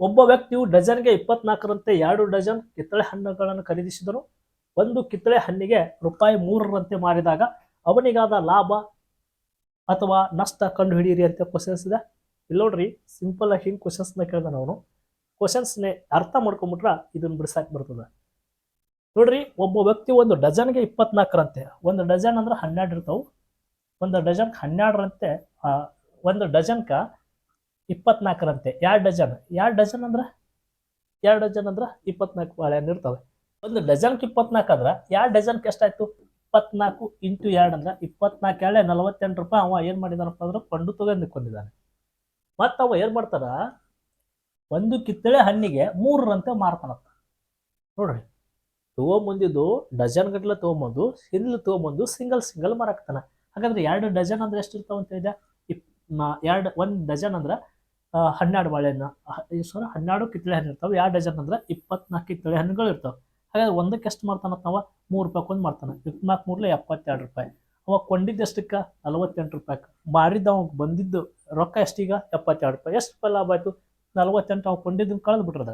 ಒಬ್ಬ ವ್ಯಕ್ತಿಯು ಡಜನ್ಗೆ ಇಪ್ಪತ್ನಾಲ್ಕರಂತೆ ಎರಡು ಡಜನ್ ಕಿತ್ತಳೆ ಹಣ್ಣುಗಳನ್ನು ಖರೀದಿಸಿದರು ಒಂದು ಕಿತ್ತಳೆ ಹಣ್ಣಿಗೆ ರೂಪಾಯಿ ಮೂರರಂತೆ ಮಾರಿದಾಗ ಅವನಿಗಾದ ಲಾಭ ಅಥವಾ ನಷ್ಟ ಕಂಡುಹಿಡಿಯಿರಿ ಅಂತ ಕ್ವಶನ್ಸ್ ಇದೆ. ಇಲ್ಲ ನೋಡ್ರಿ ಸಿಂಪಲ್ ಆಗಿ ಹಿಂಗೆ ಕ್ವಶನ್ಸ್ನ ಕೇಳ್ದೆ ಅವನು. ಕ್ವಶನ್ಸ್ನೇ ಅರ್ಥ ಮಾಡ್ಕೊಂಬಿಟ್ರೆ ಇದನ್ನ ಬಿಡ್ಸಾಕ್ ಬರ್ತದೆ. ನೋಡ್ರಿ, ಒಬ್ಬ ವ್ಯಕ್ತಿ ಒಂದು ಡಜನ್ಗೆ ಇಪ್ಪತ್ನಾಲ್ಕರಂತೆ. ಒಂದು ಡಜನ್ ಅಂದ್ರೆ ಹನ್ನೆರಡು ಇರ್ತಾವೆ. ಒಂದು ಡಜನ್ ಹನ್ನೆರಡರಂತೆ ಒಂದು ಡಜನ್ಕ ಇಪ್ಪತ್ನಾಲ್ಕರಂತೆ. ಎರಡು ಡಜನ್. ಎರಡು ಡಜನ್ ಅಂದ್ರೆ? ಎರಡು ಡಜನ್ ಅಂದ್ರೆ ಇಪ್ಪತ್ನಾಲ್ಕು ಬಾಳೆಹಣ್ಣು ಇರ್ತವೆ. ಒಂದು ಡಜನ್ಗೆ ಇಪ್ಪತ್ನಾಲ್ಕು ಅಂದ್ರೆ ಎರಡು ಡಜನ್ಗೆ ಎಷ್ಟಾಯ್ತು? ಇಪ್ಪತ್ನಾಲ್ಕು ಇಂಟು ಎರಡು ಅಂದ್ರೆ ಇಪ್ಪತ್ನಾಲ್ಕು ಎಳೆ ನಲವತ್ತೆಂಟು ರೂಪಾಯಿ ಅವ ಏನು ಮಾಡಿದಾನಪ್ಪ ಅಂದ್ರೆ ಪಂಡು ತಗೊಂಡು ನಿಂತ್ಕೊಂಡಿದ್ದಾನೆ ಮತ್ತು ಅವ ಏನು ಮಾಡ್ತಾರ? ಒಂದು ಕಿತ್ತಳೆ ಹಣ್ಣಿಗೆ ಮೂರರಂತೆ ಮಾರ್ತಾನಪ್ಪ ನೋಡ್ರಿ, ತಗೊಂಬಂದಿದ್ದು ಡಜನ್ ಗಟ್ಲೆ ತೊಗೊಂಬಂದು ಸಿಲ್ ತೊಗೊಂಬಂದು ಸಿಂಗಲ್ ಸಿಂಗಲ್ ಮಾರಾಕ್ತಾನ ಹಾಗಾದ್ರೆ ಎರಡು ಡಜನ್ ಅಂದ್ರೆ ಎಷ್ಟು ಇರ್ತಾವ ಅಂತ ಹೇಳಿದೆ ಇಪ್ ಎರಡು, ಒಂದು ಡಜನ್ ಅಂದ್ರೆ ಹನ್ನೆರಡು ಬಾಳೆಹಣ್ಣು. ಸಾರಿ ಹನ್ನೆರಡು ಕಿತ್ತಳೆ ಹಣ್ಣು ಇರ್ತಾವೆ, ಎರಡು ಡಜನ್ ಅಂದ್ರೆ ಇಪ್ಪತ್ನಾಲ್ಕು ಕಿತ್ತಳೆ ಹಣ್ಣುಗಳು ಇರ್ತಾವೆ. ಹಾಗಾದ್ರೆ ಒಂದಕ್ಕೆ ಎಷ್ಟು ಮಾಡ್ತಾನಂತ ನಾವು ಮೂರು ರೂಪಾಯಿ ಒಂದು ಮಾರ್ತಾನೆ. ಇಪ್ಪತ್ನಾಲ್ಕು ಮೂರ್ಲೆ ಎಪ್ಪತ್ತೆರಡು ರೂಪಾಯಿ. ಅವ ಕೊಂಡಿದ್ದು ಎಷ್ಟಕ್ಕೆ ನಲವತ್ತೆಂಟು ರೂಪಾಯಿ ಮಾರಿದ್ದ ಅವಾಗ ಬಂದಿದ್ದು ರೊಕ್ಕ ಎಷ್ಟೀಗ ಎಪ್ಪತ್ತೆರಡು ರೂಪಾಯಿ. ಎಷ್ಟು ರೂಪಾಯಿ ಲಾಭ ಆಯ್ತು? ನಲವತ್ತೆಂಟು ಅವ್ರು ಕೊಂಡಿದ್ದನ್ನು ಕಳೆದು ಬಿಟ್ರದ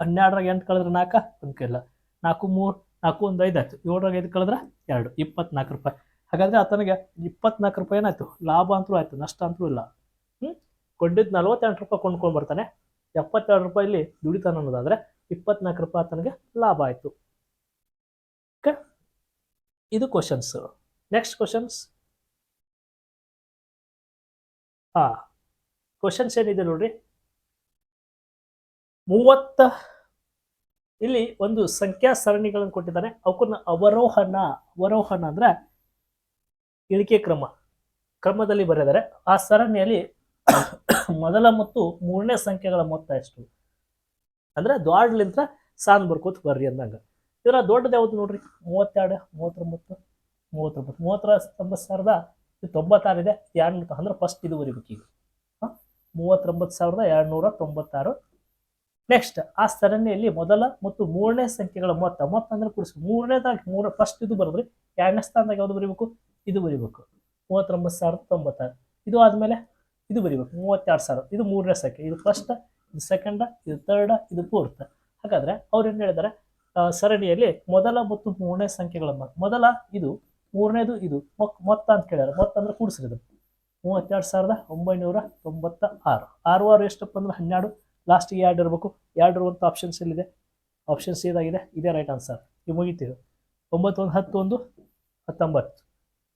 ಹನ್ನೆರಡರಾಗ ಎಂಟು ಕಳೆದ್ರೆ ನಾಲ್ಕು ಅಂಕಿಲ್ಲ ನಾಲ್ಕು ಮೂರು ನಾಲ್ಕು ಒಂದು ಐದು ಆಯ್ತು. ಏಳರಾಗ ಐದು ಕಳೆದ್ರೆ ಎರಡು. ಇಪ್ಪತ್ನಾಲ್ಕು ರೂಪಾಯಿ. ಹಾಗಾದ್ರೆ ಆತನಿಗೆ ಇಪ್ಪತ್ನಾಲ್ಕು ರೂಪಾಯಿ ಏನಾಯ್ತು? ಲಾಭ ಅಂತೂ ಆಯ್ತು, ನಷ್ಟ ಅಂತೂ ಇಲ್ಲ. ಹ್ಞೂ ಕೊಂಡಿದ್ದು ನಲವತ್ತೆಂಟು ರೂಪಾಯಿ ಕೊಂಡ್ಕೊಂಡು ಬರ್ತಾನೆ. ಎಪ್ಪತ್ತೆರಡು ಇಲ್ಲಿ ದುಡಿತಾನೆ ಅನ್ನೋದಾದ್ರೆ ಇಪ್ಪತ್ನಾಲ್ಕು ರೂಪಾಯಿ ಆತನಿಗೆ ಲಾಭ ಆಯ್ತು. ಓಕೆ? ಇದು ಕ್ವಶನ್ಸ್ ನೆಕ್ಸ್ಟ್ ಕ್ವಶನ್ಸ್ ಹಾಂ. ಕ್ವಶನ್ಸ್ ಏನಿದೆ ನೋಡ್ರಿ? ಮೂವತ್ತ ಇಲ್ಲಿ ಒಂದು ಸಂಖ್ಯಾ ಸರಣಿಗಳನ್ನು ಕೊಟ್ಟಿದ್ದಾರೆ. ಅವಕ್ಕನ್ನ ಅವರೋಹಣ ಅವರೋಹಣ ಅಂದ್ರೆ ಇಳಿಕೆ ಕ್ರಮ, ಕ್ರಮದಲ್ಲಿ ಬರೆದರೆ ಆ ಸರಣಿಯಲ್ಲಿ ಮೊದಲ ಮತ್ತು ಮೂರನೇ ಸಂಖ್ಯೆಗಳ ಮೊತ್ತ ಎಷ್ಟು? ಅಂದ್ರೆ ದ್ವಾಡ್ಲಿಂತ್ರ ಸಾನ್ ಬರ್ಕೋತ ಬರ್ರಿ ಅಂದಂಗ. ಇದರ ದೊಡ್ಡದು ಯಾವ್ದು ನೋಡ್ರಿ? ಮೂವತ್ತೆರಡು, ಮೂವತ್ತೊಂಬತ್ತು ಮೂವತ್ತೊಂಬತ್ತು ಮೂವತ್ತರ ತೊಂಬತ್ತು ಸಾವಿರದ ತೊಂಬತ್ತಾರಿದೆ ಎರಡು ಅಂದ್ರೆ ಫಸ್ಟ್ ಇದು ಬರಿಬೇಕು ಈಗ ಮೂವತ್ತೊಂಬತ್ತು ಸಾವಿರದ ಎರಡು ನೂರ ತೊಂಬತ್ತಾರು. ನೆಕ್ಸ್ಟ್ ಆ ಸರಣಿಯಲ್ಲಿ ಮೊದಲ ಮತ್ತು ಮೂರನೇ ಸಂಖ್ಯೆಗಳ ಮೊತ್ತ ಮೊತ್ತ ಅಂದ್ರೆ ಕೂಡಿಸಿ ಮೂರನೇದಾಗಿ ಮೂರ ಫಸ್ಟ್ ಇದು ಬರೋದ್ರಿ ಎರಡನೇ ಸ್ಥಾನದಾಗ ಯಾವ್ದು ಬರೀಬೇಕು? ಇದು ಬರೀಬೇಕು. ಮೂವತ್ತೊಂಬತ್ತು ಸಾವಿರದ ತೊಂಬತ್ತಾರು. ಇದು ಆದಮೇಲೆ ಇದು ಬರೀಬೇಕು. ಮೂವತ್ತೆರಡು ಸಾವಿರ. ಇದು ಮೂರನೇ ಸಂಖ್ಯೆ. ಇದು ಫಸ್ಟ್ ಇದು ಸೆಕೆಂಡ ಇದು ಥರ್ಡ ಇದು ಫೋರ್ತ್ ಹಾಗಾದ್ರೆ ಅವ್ರು ಏನು ಹೇಳಿದ್ದಾರೆ ಸರಣಿಯಲ್ಲಿ ಮೊದಲ ಮತ್ತು ಮೂರನೇ ಸಂಖ್ಯೆಗಳ ಮೊದಲ ಇದು, ಮೂರನೇದು ಇದು. ಮೊತ್ತ ಅಂತ ಕೇಳ್ಯಾರ ಮೊತ್ತ ಅಂದ್ರೆ ಕೂಡಿಸ್ರಿ ಇದು ಮೂವತ್ತೆರಡು ಸಾವಿರದ ಒಂಬೈನೂರ ತೊಂಬತ್ತ ಆರು ಆರು ಆರು ಎಷ್ಟಪ್ಪ ಅಂದ್ರೆ ಹನ್ನೆರಡು? ಲಾಸ್ಟಿಗೆ ಎರಡು ಇರಬೇಕು. ಎರಡು ಇರುವಂಥ ಆಪ್ಷನ್ಸ್ ಎಲ್ಲಿದೆ? ಆಪ್ಷನ್ ಸಿ ಇದಾಗಿದೆ. ಇದೇ ರೈಟ್ ಆನ್ಸರ್ ಇದು ಮುಗೀತೀವಿ ಒಂಬತ್ತು ಒಂದು ಹತ್ತು ಒಂದು ಹತ್ತೊಂಬತ್ತು.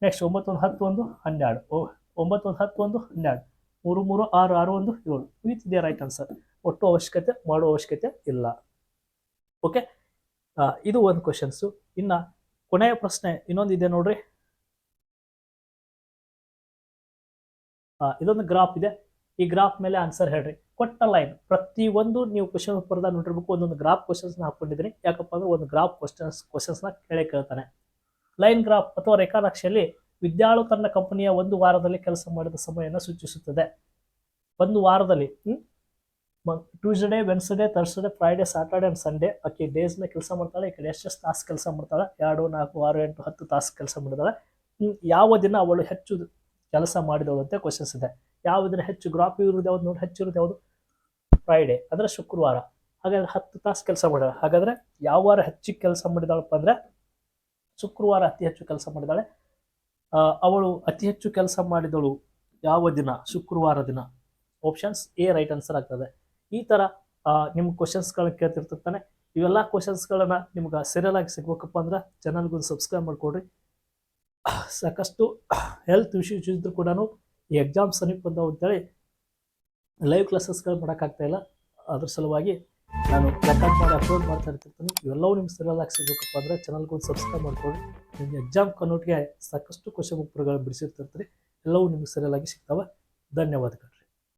ನೆಕ್ಸ್ಟ್ ಒಂಬತ್ತು ಒಂದು ಹತ್ತು ಒಂದು ಹನ್ನೆರಡು. ಒಂಬತ್ತು ಒಂದು ಹತ್ತು ಒಂದು ಹನ್ನೆರಡು. ಮೂರು ಮೂರು, ಆರು ಆರು, ಒಂದು, ಏಳು. ಮುಗೀತಿದೆ ರೈಟ್ ಆನ್ಸರ್ ಒಟ್ಟು ಅವಶ್ಯಕತೆ ಮಾಡೋ ಅವಶ್ಯಕತೆ ಇಲ್ಲ. ಓಕೆ ಇದು ಒಂದು ಕ್ವಶನ್ಸು ಇನ್ನು ಕೊನೆಯ ಪ್ರಶ್ನೆ ಇನ್ನೊಂದು ಇದೆ ನೋಡ್ರಿ. ಇದೊಂದು ಗ್ರಾಫ್ ಇದೆ. ಈ ಗ್ರಾಫ್ ಮೇಲೆ ಆನ್ಸರ್ ಹೇಳ್ರಿ. ಕೊಟ್ಟ ಲೈನ್ ಪ್ರತಿ ಒಂದು ನೀವು ಕ್ವಶನ್ ಪೇಪರ್ದಾಗ ನೋಡಿರ್ಬೇಕು, ಒಂದೊಂದು ಗ್ರಾಫ್ ಕ್ವಶನ್ಸ್ನ ಹಾಕೊಂಡಿದ್ದೀನಿ ಯಾಕಪ್ಪ ಅಂದ್ರೆ ಒಂದು ಗ್ರಾಫ್ ಕ್ವಶನ್ಸ್ ಕ್ವಶನ್ಸ್ನ ಕೇಳೇ ಕೇಳ್ತಾನೆ. ಲೈನ್ ಗ್ರಾಫ್ ಅಥವಾ ರೇಖಾನಕ್ಷೆಯಲ್ಲಿ ವಿದ್ಯಾಳು ತನ್ನ ಕಂಪನಿಯ ಒಂದು ವಾರದಲ್ಲಿ ಕೆಲಸ ಮಾಡಿದ ಸಮಯವನ್ನು ಸೂಚಿಸುತ್ತದೆ. ಒಂದು ವಾರದಲ್ಲಿ Tuesday Wednesday Thursday Friday Saturday and Sunday ಆಕೆ ಡೇಸ್ನ ಕೆಲಸ ಮಾಡ್ತಾಳೆ, ಈ ಕಡೆ ಎಷ್ಟೆಷ್ಟು ತಾಸು ಕೆಲಸ ಮಾಡ್ತಾಳೆ? ಎರಡು, ನಾಲ್ಕು, ಆರು, ಎಂಟು, ಹತ್ತು ತಾಸು ಕೆಲಸ ಮಾಡಿದಾಳೆ. ಯಾವ ದಿನ ಅವಳು ಹೆಚ್ಚು ಕೆಲಸ ಮಾಡಿದವಳು ಅಂತ ಕ್ವಶನ್ಸ್ ಇದೆ. ಯಾವ ದಿನ ಹೆಚ್ಚು ಗ್ರಾಫ್ ಇರೋದು ಯಾವ್ದು ನೋಡಿ ಇರೋದು ಯಾವುದು? ಫ್ರೈಡೇ ಅಂದರೆ ಶುಕ್ರವಾರ. ಹಾಗಾದ್ರೆ ಹತ್ತು ತಾಸು ಕೆಲಸ ಮಾಡಿದಾಳೆ. ಹಾಗಾದ್ರೆ ಯಾವ ವಾರ ಹೆಚ್ಚು ಕೆಲಸ ಮಾಡಿದಾಳಪ್ಪ ಅಂದ್ರೆ ಶುಕ್ರವಾರ ಅತಿ ಹೆಚ್ಚು ಕೆಲಸ ಮಾಡಿದಾಳೆ. ಅವಳು ಅತಿ ಹೆಚ್ಚು ಕೆಲಸ ಮಾಡಿದಳು ಯಾವ ದಿನ? ಶುಕ್ರವಾರ ದಿನ. ಆಪ್ಷನ್ಸ್ ಎ ರೈಟ್ ಆನ್ಸರ್ ಆಗ್ತದೆ. ಈ ಥರ ನಿಮ್ಮ ಕ್ವಶನ್ಸ್ಗಳನ್ನ ಕೇಳ್ತಿರ್ತಾನೆ ಇವೆಲ್ಲ ಕ್ವಶನ್ಸ್ಗಳನ್ನು ನಿಮ್ಗೆ ಸೀರಿಯಲ್ ಆಗಿ ಸಿಗ್ಬೇಕಪ್ಪ ಅಂದ್ರೆ ಚಾನಲ್ಗೊಂದು ಸಬ್ಸ್ಕ್ರೈಬ್ ಮಾಡ್ಕೊಡ್ರಿ. ಸಾಕಷ್ಟು ಹೆಲ್ತ್ ಇಶ್ಯೂಸ್ ಇದ್ರೂ ಕೂಡ ಈ ಎಕ್ಸಾಮ್ ಸಮೀಪ ಬಂದವು ಅಂತೇಳಿ ಲೈವ್ ಕ್ಲಾಸಸ್ಗಳು ಮಾಡೋಕ್ಕಾಗ್ತಾ ಇಲ್ಲ. ಅದ್ರ ಸಲುವಾಗಿ ನಾನು ರೆಕಾರ್ಡ್ ಮಾಡಿ ಅಪ್ಲೋಡ್ ಮಾಡ್ತಾ ಇರ್ತಿರ್ತೀನಿ. ಇವೆಲ್ಲವೂ ನಿಮ್ಗೆ ಸರಿಯಾಗಿ ಸಿಗಬೇಕಪ್ಪ ಅಂದರೆ ಚಾನಲ್ಗೆ ಒಂದು ಸಬ್ಸ್ಕ್ರೈಬ್ ಮಾಡ್ಕೊಳ್ಳಿ. ನಿಮ್ಮ ಎಕ್ಸಾಮ್ ಕನ್ನೋಟ್ಗೆ ಸಾಕಷ್ಟು ಕ್ವಶನ್ ಪೇಪರ್ಗಳು ಬಿಡಿಸಿರ್ತಿರ್ತೀರಿ ಎಲ್ಲವೂ ನಿಮ್ಗೆ ಸರಿಯಾಗಿ ಸಿಗ್ತಾವೆ. ಧನ್ಯವಾದಗಳು.